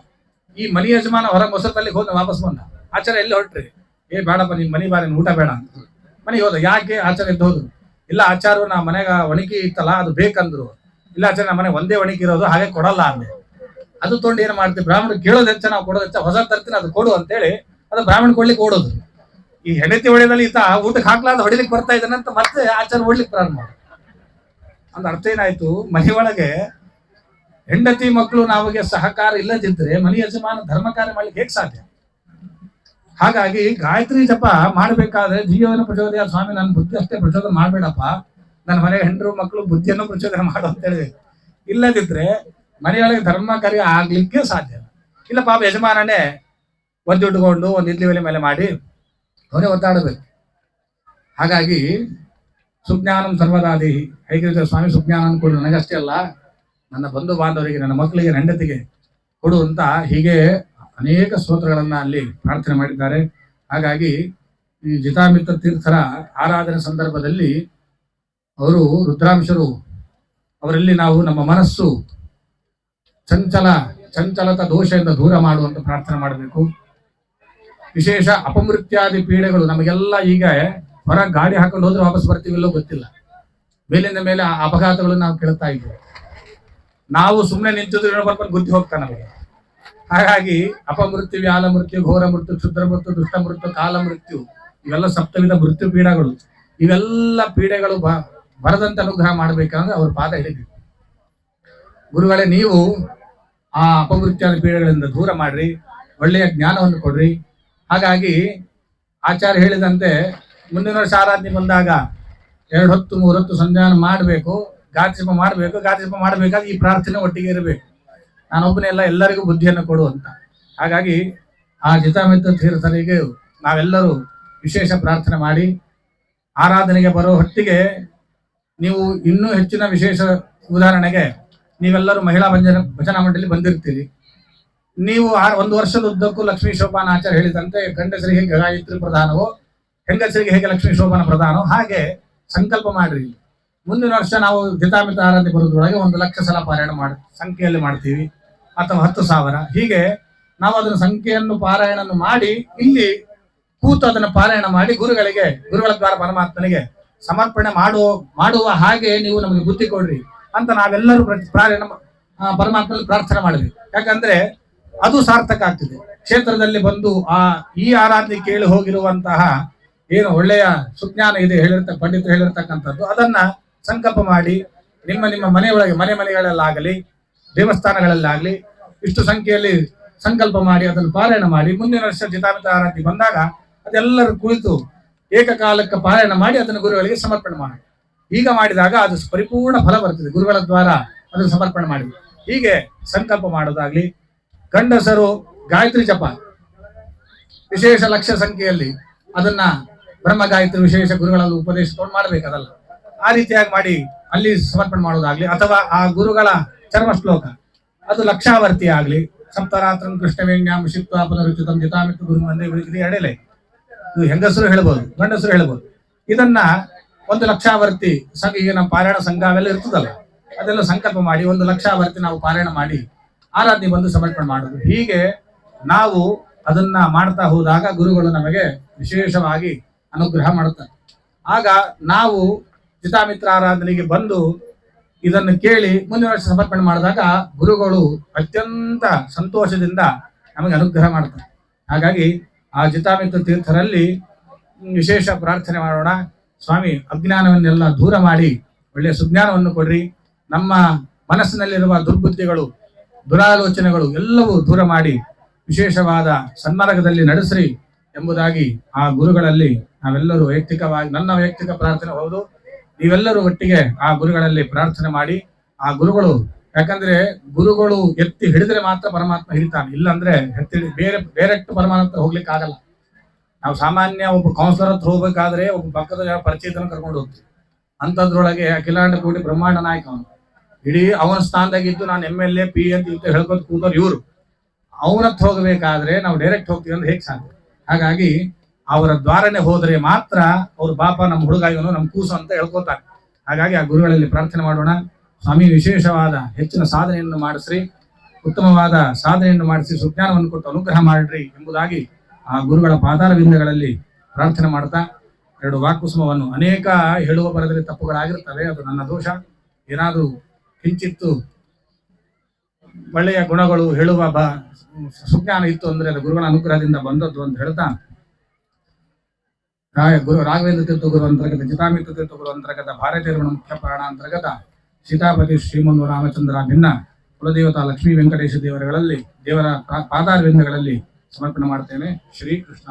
Speaker 1: ಈ ಮನೆ ಯಜಮಾನ ಹೊರಗೆ ಮೊಸರಲ್ಲಿ ಹೋದ, ವಾಪಸ್ ಬಂದ. ಆಚಾರ ಎಲ್ಲಿ ಹೊರಟ್ರಿ? ಏ, ಬೇಡಪ್ಪ, ನಿನ್ ಮನೆ ಬಾರಿ ಊಟ ಬೇಡ ಅಂತ. ಮನೆಗೆ ಹೋದ. ಯಾಕೆ ಆಚಾರ ಎದ್ದು ಹೋದ್ರು? ಇಲ್ಲ ಆಚಾರ ನಾ ಮನೆಗ ಒಣಗಿ ಇತ್ತಲ್ಲ, ಅದು ಬೇಕಂದ್ರು. ಇಲ್ಲ ಆಚಾರ ನಮ್ಮ ಮನೆ ಒಂದೇ ಒಣಗಿ ಇರೋದು, ಹಾಗೆ ಕೊಡಲ್ಲ ಅಂದೆ. ಅದು ತೊಗೊಂಡು ಏನ್ ಮಾಡ್ತೀವಿ ಬ್ರಾಹ್ಮಣ ಕೇಳೋದು ಹೆಚ್ಚ, ನಾವು ಕೊಡೋದು ಹೆಚ್ಚ. ಹೊಸ ತರ್ತೀನಿ, ಅದು ಕೊಡು ಅಂತೇಳಿ ಅದು ಬ್ರಾಹ್ಮಣ ಕೊಡ್ಲಿಕ್ಕೆ ಓಡೋದು. ಈ ಹೆಂಡತಿ ಹೊಡೆದಲ್ಲಿ ಈತ ಊಟಕ್ಕೆ ಹಾಕ್ಲಾದ ಹೊಡಿಲಿಕ್ಕೆ ಬರ್ತಾ ಅಂತ ಮತ್ತೆ ಆಚಾರ ಓಡ್ಲಿಕ್ಕೆ ಪ್ರಾರಂಭ ಮಾಡ. ಅಂದ ಅರ್ಥ ಏನಾಯ್ತು? ಮನೆಯೊಳಗೆ ಹೆಂಡತಿ ಮಕ್ಕಳು ನಾವಿಗೆ ಸಹಕಾರ ಇಲ್ಲದಿದ್ರೆ ಮನೆ ಯಜಮಾನ ಧರ್ಮ ಕಾರ್ಯ ಮಾಡ್ಲಿಕ್ಕೆ ಹೇಗೆ ಸಾಧ್ಯ? ಹಾಗಾಗಿ ಗಾಯತ್ರಿ ಜಪ ಮಾಡಬೇಕಾದ್ರೆ ಜೀವನ ಪ್ರಚೋದಯ ಸ್ವಾಮಿ, ನನ್ನ ಬುದ್ಧಿ ಅಷ್ಟೇ ಪ್ರಚೋದನೆ ಮಾಡಬೇಡಪ್ಪ. ನನ್ನ ಮನೆ ಹೆಂಡರು ಮಕ್ಕಳು ಬುದ್ಧಿಯನ್ನು ಪ್ರಚೋದನೆ ಮಾಡು ಅಂತ ಹೇಳಿದೆ. ಇಲ್ಲದಿದ್ರೆ ಮನೆಯೊಳಗೆ ಧರ್ಮ ಕಾರ್ಯ ಆಗ್ಲಿಕ್ಕೆ ಸಾಧ್ಯ ಇಲ್ಲ. ಇಲ್ಲ ಪಾಪ ಯಜಮಾನನೇ ಒದ್ದು ಇಟ್ಕೊಂಡು ಒಂದು ಇಡ್ಲಿ ಒಲೆ ಮೇಲೆ ಮಾಡಿ ಅವನೇ ಒದ್ದಾಡಬೇಕು. ಹಾಗಾಗಿ ಸುಜ್ಞಾನಂ ಸರ್ವದಾದೇಹಿ ಹೇಗಿರುತ್ತೆ ಸ್ವಾಮಿ ಸುಜ್ಞಾನ ಕೊಡು ನನಗಷ್ಟೇ ಅಲ್ಲ, ನನ್ನ ಬಂಧು ಬಾಂಧವರಿಗೆ, ನನ್ನ ಮಕ್ಕಳಿಗೆ ನಂಡತಿಗೆ ಕೊಡು ಅಂತ ಹೀಗೆ ಅನೇಕ ಸ್ತೋತ್ರಗಳನ್ನ ಅಲ್ಲಿ ಪ್ರಾರ್ಥನೆ ಮಾಡಿದ್ದಾರೆ. ಹಾಗಾಗಿ ಈ ಜಿತಾಮಿತ್ರ ತೀರ್ಥರ ಆರಾಧನೆ ಸಂದರ್ಭದಲ್ಲಿ ಅವರು ರುದ್ರಾಂಶರು, ಅವರಲ್ಲಿ ನಾವು ನಮ್ಮ ಮನಸ್ಸು ಚಂಚಲ, ಚಂಚಲತ ದೋಷದಿಂದ ದೂರ ಮಾಡುವಂತ ಪ್ರಾರ್ಥನೆ ಮಾಡಬೇಕು. ವಿಶೇಷ ಅಪಮೃತ್ಯಾದಿ ಪೀಡೆಗಳು ನಮಗೆಲ್ಲ ಈಗ ಹೊರ ಗಾಡಿ ಹಾಕೊಂಡು ಹೋದ್ರೆ ವಾಪಸ್ ಬರ್ತೀವಿಲ್ಲೋ ಗೊತ್ತಿಲ್ಲ. ಮೇಲಿಂದ ಮೇಲೆ ಅಪಘಾತಗಳು ನಾವು ಕೇಳ್ತಾ ಇದ್ದೀವಿ. ನಾವು ಸುಮ್ಮನೆ ನಿಂತಿದ್ರು ಬರ್ಕೊಂಡು ಬುದ್ಧಿ ಹೋಗ್ತಾ ನಮಗೆ. ಹಾಗಾಗಿ ಅಪಮೃತ್ಯು ವ್ಯಾಲ ಮೃತ್ಯು, ಘೋರ ಮೃತ್ಯು, ಕ್ಷುದ್ರ ಮೃತ್ಯು, ದುಷ್ಟ ಮೃತ್ಯು, ಕಾಲ ಮೃತ್ಯು, ಇವೆಲ್ಲ ಸಪ್ತವಿಧ ಮೃತ್ಯು ಪೀಡಗಳು. ಇವೆಲ್ಲ ಪೀಡೆಗಳು ಬ, ಬರದಂತೆ ಅನುಗ್ರಹ ಮಾಡ್ಬೇಕಂದ್ರೆ ಅವ್ರ ಪಾದ ಹಿಡಿಬೇಕು. ಗುರುಗಳೇ, ನೀವು ಆ ಅಪಮೃತ್ಯಾದ ಪೀಡೆಗಳಿಂದ ದೂರ ಮಾಡ್ರಿ, ಒಳ್ಳೆಯ ಜ್ಞಾನವನ್ನು ಕೊಡ್ರಿ. ಹಾಗಾಗಿ ಆಚಾರ್ಯ ಹೇಳಿದಂತೆ ಮುಂದಿನ ವರ್ಷ ಆರಾಧನೆ ಬಂದಾಗ ಎರಡು ಹೊತ್ತು, ಮೂರು ಹೊತ್ತು ಸಂಧಾನ ಮಾಡಬೇಕು. ಗಾತ್ರಿಪ ಮಾಡಬೇಕು. ಗಾತ್ರಿಪ ಮಾಡಬೇಕಾದ್ರೆ ಈ ಪ್ರಾರ್ಥನೆ ಒಟ್ಟಿಗೆ ಇರಬೇಕು. ನಾನೊಬ್ಬನೇ ಎಲ್ಲ ಎಲ್ಲರಿಗೂ ಬುದ್ಧಿಯನ್ನು ಕೊಡು ಅಂತ. ಹಾಗಾಗಿ ಆ ಜಿತಾಮಿತ್ರ ತೀರ್ಥರಿಗೆ ನಾವೆಲ್ಲರೂ ವಿಶೇಷ ಪ್ರಾರ್ಥನೆ ಮಾಡಿ ಆರಾಧನೆಗೆ ಬರೋ ಹೊತ್ತಿಗೆ ನೀವು ಇನ್ನೂ ಹೆಚ್ಚಿನ ವಿಶೇಷ ಉದಾಹರಣೆಗೆ ನೀವೆಲ್ಲರೂ ಮಹಿಳಾ ಭಂಜನ, ಭಜನಾ ಮಂಡಳಿ ಬಂದಿರ್ತೀರಿ. ನೀವು ಆ ಒಂದು ವರ್ಷದ ಉದ್ದಕ್ಕೂ ಲಕ್ಷ್ಮೀ ಶೋಭಾನ ಆಚಾರ್ಯ ಹೇಳಿದಂತೆ ಗಂಡಸರಿಗೆ ಗಾಯತ್ರಿ ಪ್ರಧಾನವೋ ಹೆಂಗಸರಿಗೆ ಹೇಗೆ ಲಕ್ಷ್ಮೀ ಶೋಭನ ಪ್ರಧಾನ ಹಾಗೆ ಸಂಕಲ್ಪ ಮಾಡ್ರಿ. ಮುಂದಿನ ವರ್ಷ ನಾವು ಜಿತಾಮಿತ ಆರಾಧನೆ ಬರೋದ್ರೊಳಗೆ ಒಂದು ಲಕ್ಷ ಸಲ ಪಾರಾಯಣ ಮಾಡಿ ಸಂಖ್ಯೆಯಲ್ಲಿ ಮಾಡ್ತೀವಿ. ಅಥವಾ ಹತ್ತು ಸಾವಿರ. ಹೀಗೆ ನಾವು ಅದನ್ನ ಸಂಖ್ಯೆಯನ್ನು ಪಾರಾಯಣವನ್ನು ಮಾಡಿ ಇಲ್ಲಿ ಕೂತು ಅದನ್ನು ಪಾರಾಯಣ ಮಾಡಿ ಗುರುಗಳಿಗೆ, ಗುರುಗಳ ದ್ವಾರ ಪರಮಾತ್ಮನಿಗೆ ಸಮರ್ಪಣೆ ಮಾಡುವ ಮಾಡುವ ಹಾಗೆ ನೀವು ನಮಗೆ ಬುದ್ಧಿ ಕೊಡ್ರಿ ಅಂತ ನಾವೆಲ್ಲರೂ ಪ್ರಾರಾಯಣ ಪರಮಾತ್ಮನಲ್ಲಿ ಪ್ರಾರ್ಥನೆ ಮಾಡಬೇಕು ಯಾಕಂದ್ರೆ ಅದು ಸಾರ್ಥಕ ಆಗ್ತದೆ. ಕ್ಷೇತ್ರದಲ್ಲಿ ಬಂದು ಆ ಈ ಆರಾಧನೆ ಕೇಳಿ ಹೋಗಿರುವಂತಹ ಏನು ಒಳ್ಳೆಯ ಸುಜ್ಞಾನ ಇದೆ ಹೇಳಿರ್ತ ಪಂಡಿತರು ಹೇಳಿರ್ತಕ್ಕಂಥದ್ದು. ಅದನ್ನ ಸಂಕಲ್ಪ ಮಾಡಿ, ನಿಮ್ಮ ನಿಮ್ಮ ಮನೆಯೊಳಗೆ ಮನೆ ಮನೆಗಳಲ್ಲಾಗಲಿ, ದೇವಸ್ಥಾನಗಳಲ್ಲಾಗಲಿ, ಇಷ್ಟು ಸಂಖ್ಯೆಯಲ್ಲಿ ಸಂಕಲ್ಪ ಮಾಡಿ, ಅದನ್ನು ಪಾರಾಯಣ ಮಾಡಿ, ಮುಂದಿನ ವರ್ಷ ಜಿತಾಮಿತ ಆರತಿ ಬಂದಾಗ ಅದೆಲ್ಲರೂ ಕುಳಿತು ಏಕಕಾಲಕ್ಕೆ ಪಾರಾಯಣ ಮಾಡಿ, ಅದನ್ನು ಗುರುಗಳಿಗೆ ಸಮರ್ಪಣೆ ಮಾಡಿ. ಈಗ ಮಾಡಿದಾಗ ಅದು ಪರಿಪೂರ್ಣ ಫಲ ಬರ್ತದೆ. ಗುರುಗಳ ದ್ವಾರ ಅದನ್ನು ಸಮರ್ಪಣೆ ಮಾಡಿ ಹೀಗೆ ಸಂಕಲ್ಪ ಮಾಡೋದಾಗ್ಲಿ, ಗಂಡಸರು ಗಾಯತ್ರಿ ಜಪ, ವಿಶೇಷ ಲಕ್ಷ ಸಂಖ್ಯೆಯಲ್ಲಿ ಅದನ್ನ ಬ್ರಹ್ಮ ಗಾಯತ್ರಿ ವಿಶೇಷ ಗುರುಗಳಲ್ಲಿ ಉಪದೇಶ ತಗೊಂಡು ಆ ರೀತಿಯಾಗಿ ಮಾಡಿ ಅಲ್ಲಿ ಸಮರ್ಪಣೆ ಮಾಡೋದಾಗ್ಲಿ ಅಥವಾ ಆ ಗುರುಗಳ ಚರ್ಮ ಶ್ಲೋಕ ಅದು ಲಕ್ಷಾವರ್ತಿ ಆಗ್ಲಿ. ಸಪ್ತರಾತ್ರಂ ಕೃಷ್ಣವೇಣ್ಯಾಂ ಶಿತ್ವ ಪುನರುಚಿತಂ ಜಿತಾಮಿತ್ ಗುರು ಮಂದಿ ಇದು ಎಡೆಲೆ ಇದು ಹೆಂಗಸರು ಹೇಳ್ಬೋದು, ಗಂಡಸರು ಹೇಳ್ಬೋದು. ಇದನ್ನ ಒಂದು ಲಕ್ಷಾವರ್ತಿ ಸಂಘ, ಈಗ ನಮ್ಮ ಪಾರಾಯಣ ಸಂಘ ಅವೆಲ್ಲ ಇರ್ತದಲ್ಲ, ಅದೆಲ್ಲ ಸಂಕಲ್ಪ ಮಾಡಿ ಒಂದು ಲಕ್ಷಾವರ್ತಿ ನಾವು ಪಾರಾಯಣ ಮಾಡಿ ಆರಾಧನೆ ಬಂದು ಸಮರ್ಪಣೆ ಮಾಡೋದು ಹೀಗೆ ನಾವು ಅದನ್ನ ಮಾಡ್ತಾ ಹೋದಾಗ ಗುರುಗಳು ನಮಗೆ ವಿಶೇಷವಾಗಿ ಅನುಗ್ರಹ ಮಾಡುತ್ತಾರೆ. ಆಗ ನಾವು ಚಿತಾಮಿತ್ರ ಆರಾಧನೆಗೆ ಬಂದು ಇದನ್ನು ಕೇಳಿ ಮುಂದಿನ ವರ್ಷ ಸಮರ್ಪಣೆ ಮಾಡಿದಾಗ ಗುರುಗಳು ಅತ್ಯಂತ ಸಂತೋಷದಿಂದ ನಮಗೆ ಅನುಗ್ರಹ ಮಾಡ್ತಾರೆ. ಹಾಗಾಗಿ ಆ ಜಿತಾಮಿತ್ರ ತೀರ್ಥರಲ್ಲಿ ವಿಶೇಷ ಪ್ರಾರ್ಥನೆ ಮಾಡೋಣ. ಸ್ವಾಮಿ, ಅಜ್ಞಾನವನ್ನೆಲ್ಲ ದೂರ ಮಾಡಿ ಒಳ್ಳೆಯ ಸುಜ್ಞಾನವನ್ನು ಕೊಡ್ರಿ. ನಮ್ಮ ಮನಸ್ಸಿನಲ್ಲಿರುವ ದುರ್ಬುದ್ಧಿಗಳು, ದುರಾಲೋಚನೆಗಳು ಎಲ್ಲವೂ ದೂರ ಮಾಡಿ ವಿಶೇಷವಾದ ಸನ್ಮಾರ್ಗದಲ್ಲಿ ನಡೆಸ್ರಿ. ಎಂಬುದಾಗಿ ಆ ಗುರುಗಳಲ್ಲಿ ನಾವೆಲ್ಲರೂ ವೈಯಕ್ತಿಕವಾಗಿ ನನ್ನ ವೈಯಕ್ತಿಕ ಪ್ರಾರ್ಥನೆ ಹೌದು. ನೀವೆಲ್ಲರೂ ಒಟ್ಟಿಗೆ ಆ ಗುರುಗಳಲ್ಲಿ ಪ್ರಾರ್ಥನೆ ಮಾಡಿ ಆ ಗುರುಗಳು, ಯಾಕಂದ್ರೆ ಗುರುಗಳು ಎತ್ತಿ ಹಿಡಿದ್ರೆ ಮಾತ್ರ ಪರಮಾತ್ಮ ಹಿಡಿತಾನೆ. ಇಲ್ಲಾಂದ್ರೆ ಎತ್ತಿ ಬೇರೆ ಡೈರೆಕ್ಟ್ ಪರಮಾತ್ಮ ಹೋಗ್ಲಿಕ್ಕೆ ಆಗಲ್ಲ. ನಾವು ಸಾಮಾನ್ಯ ಒಬ್ಬ ಕೌನ್ಸಿಲರ್ ಹತ್ರ ಹೋಗ್ಬೇಕಾದ್ರೆ ಒಬ್ಬ ಪಕ್ಕದ ಪರಿಚಯದನ್ನು ಕರ್ಕೊಂಡು ಹೋಗ್ತೀವಿ. ಅಂತದ್ರೊಳಗೆ ಅಖಿಲಾಂಡ ಕೋಟಿ ಬ್ರಹ್ಮಾಂಡ ನಾಯಕ ಅವನು. ಇಡೀ ಅವನ ಸ್ಥಾನದಾಗಿದ್ದು ನಾನು ಎಂ ಎಲ್ ಎ ಪಿ ಅಂತ ಹೇಳ್ಕೊಂಡು ಕೂತವ್ರು ಇವರು. ಅವನ ಹತ್ರ ಹೋಗಬೇಕಾದ್ರೆ ನಾವು ಡೈರೆಕ್ಟ್ ಹೋಗ್ತೀವಿ ಅಂದ್ರೆ ಹೇಗೆ ಸಾಧ್ಯ? ಹಾಗಾಗಿ ಅವರ ದ್ವಾರನೆ ಹೋದ್ರೆ ಮಾತ್ರ ಅವ್ರ ಬಾಪ ನಮ್ಮ ಹುಡುಗ ಇವನು ನಮ್ಮ ಕೂಸು ಅಂತ ಹೇಳ್ಕೊತಾರೆ ಹಾಗಾಗಿ ಆ ಗುರುಗಳಲ್ಲಿ ಪ್ರಾರ್ಥನೆ ಮಾಡೋಣ. ಸ್ವಾಮಿ, ವಿಶೇಷವಾದ ಹೆಚ್ಚಿನ ಸಾಧನೆಯನ್ನು ಮಾಡಿಸ್ರಿ. ಉತ್ತಮವಾದ ಸಾಧನೆಯನ್ನು ಮಾಡಿಸಿ ಸುಜ್ಞಾನವನ್ನು ಕೊಟ್ಟು ಅನುಗ್ರಹ ಮಾಡ್ರಿ ಎಂಬುದಾಗಿ ಆ ಗುರುಗಳ ಪಾದಾರವಿಂದಗಳಲ್ಲಿ ಪ್ರಾರ್ಥನೆ ಮಾಡ್ತಾ ಎರಡು ವಾಕುಸುಮವನ್ನು ಅನೇಕ ಹೇಳುವ ಬರದಲ್ಲಿ ತಪ್ಪುಗಳಾಗಿರ್ತವೆ. ಅದು ನನ್ನ ದೋಷ. ಏನಾದರೂ ಕಿಂಚಿತ್ತು ಒಳ್ಳೆಯ ಗುಣಗಳು ಹೇಳುವ ಬ, ಸುಜ್ಞಾನ ಇತ್ತು ಅಂದ್ರೆ ಅದು ಗುರುಗಳ ಅನುಗ್ರಹದಿಂದ ಬಂದದ್ದು ಅಂತ ಹೇಳ್ತಾ. ರಾಯ ಗುರು, ರಾಘವೇಂದ್ರ ತೀರ್ಥ ಗುರು ಅಂತರ್ಗತ ಜಿತಾಮಿತ್ರ ತೀರ್ಥ ಗುರು ಅಂತರ್ಗತ, ಭಾರತೀಯ ಮುಖ್ಯ ಪ್ರಾಣ ಅಂತರ್ಗತ, ಸೀತಾಪತಿ ಶ್ರೀಮಂದು ರಾಮಚಂದ್ರ ಭಿನ್ನ, ಕುಲದೇವತಾ ಲಕ್ಷ್ಮೀ ವೆಂಕಟೇಶ ದೇವರುಗಳಲ್ಲಿ, ದೇವರ ಪಾದಾರವಿಂದಗಳಲ್ಲಿ ಸಮರ್ಪಣೆ ಮಾಡ್ತೇನೆ. ಶ್ರೀ ಕೃಷ್ಣ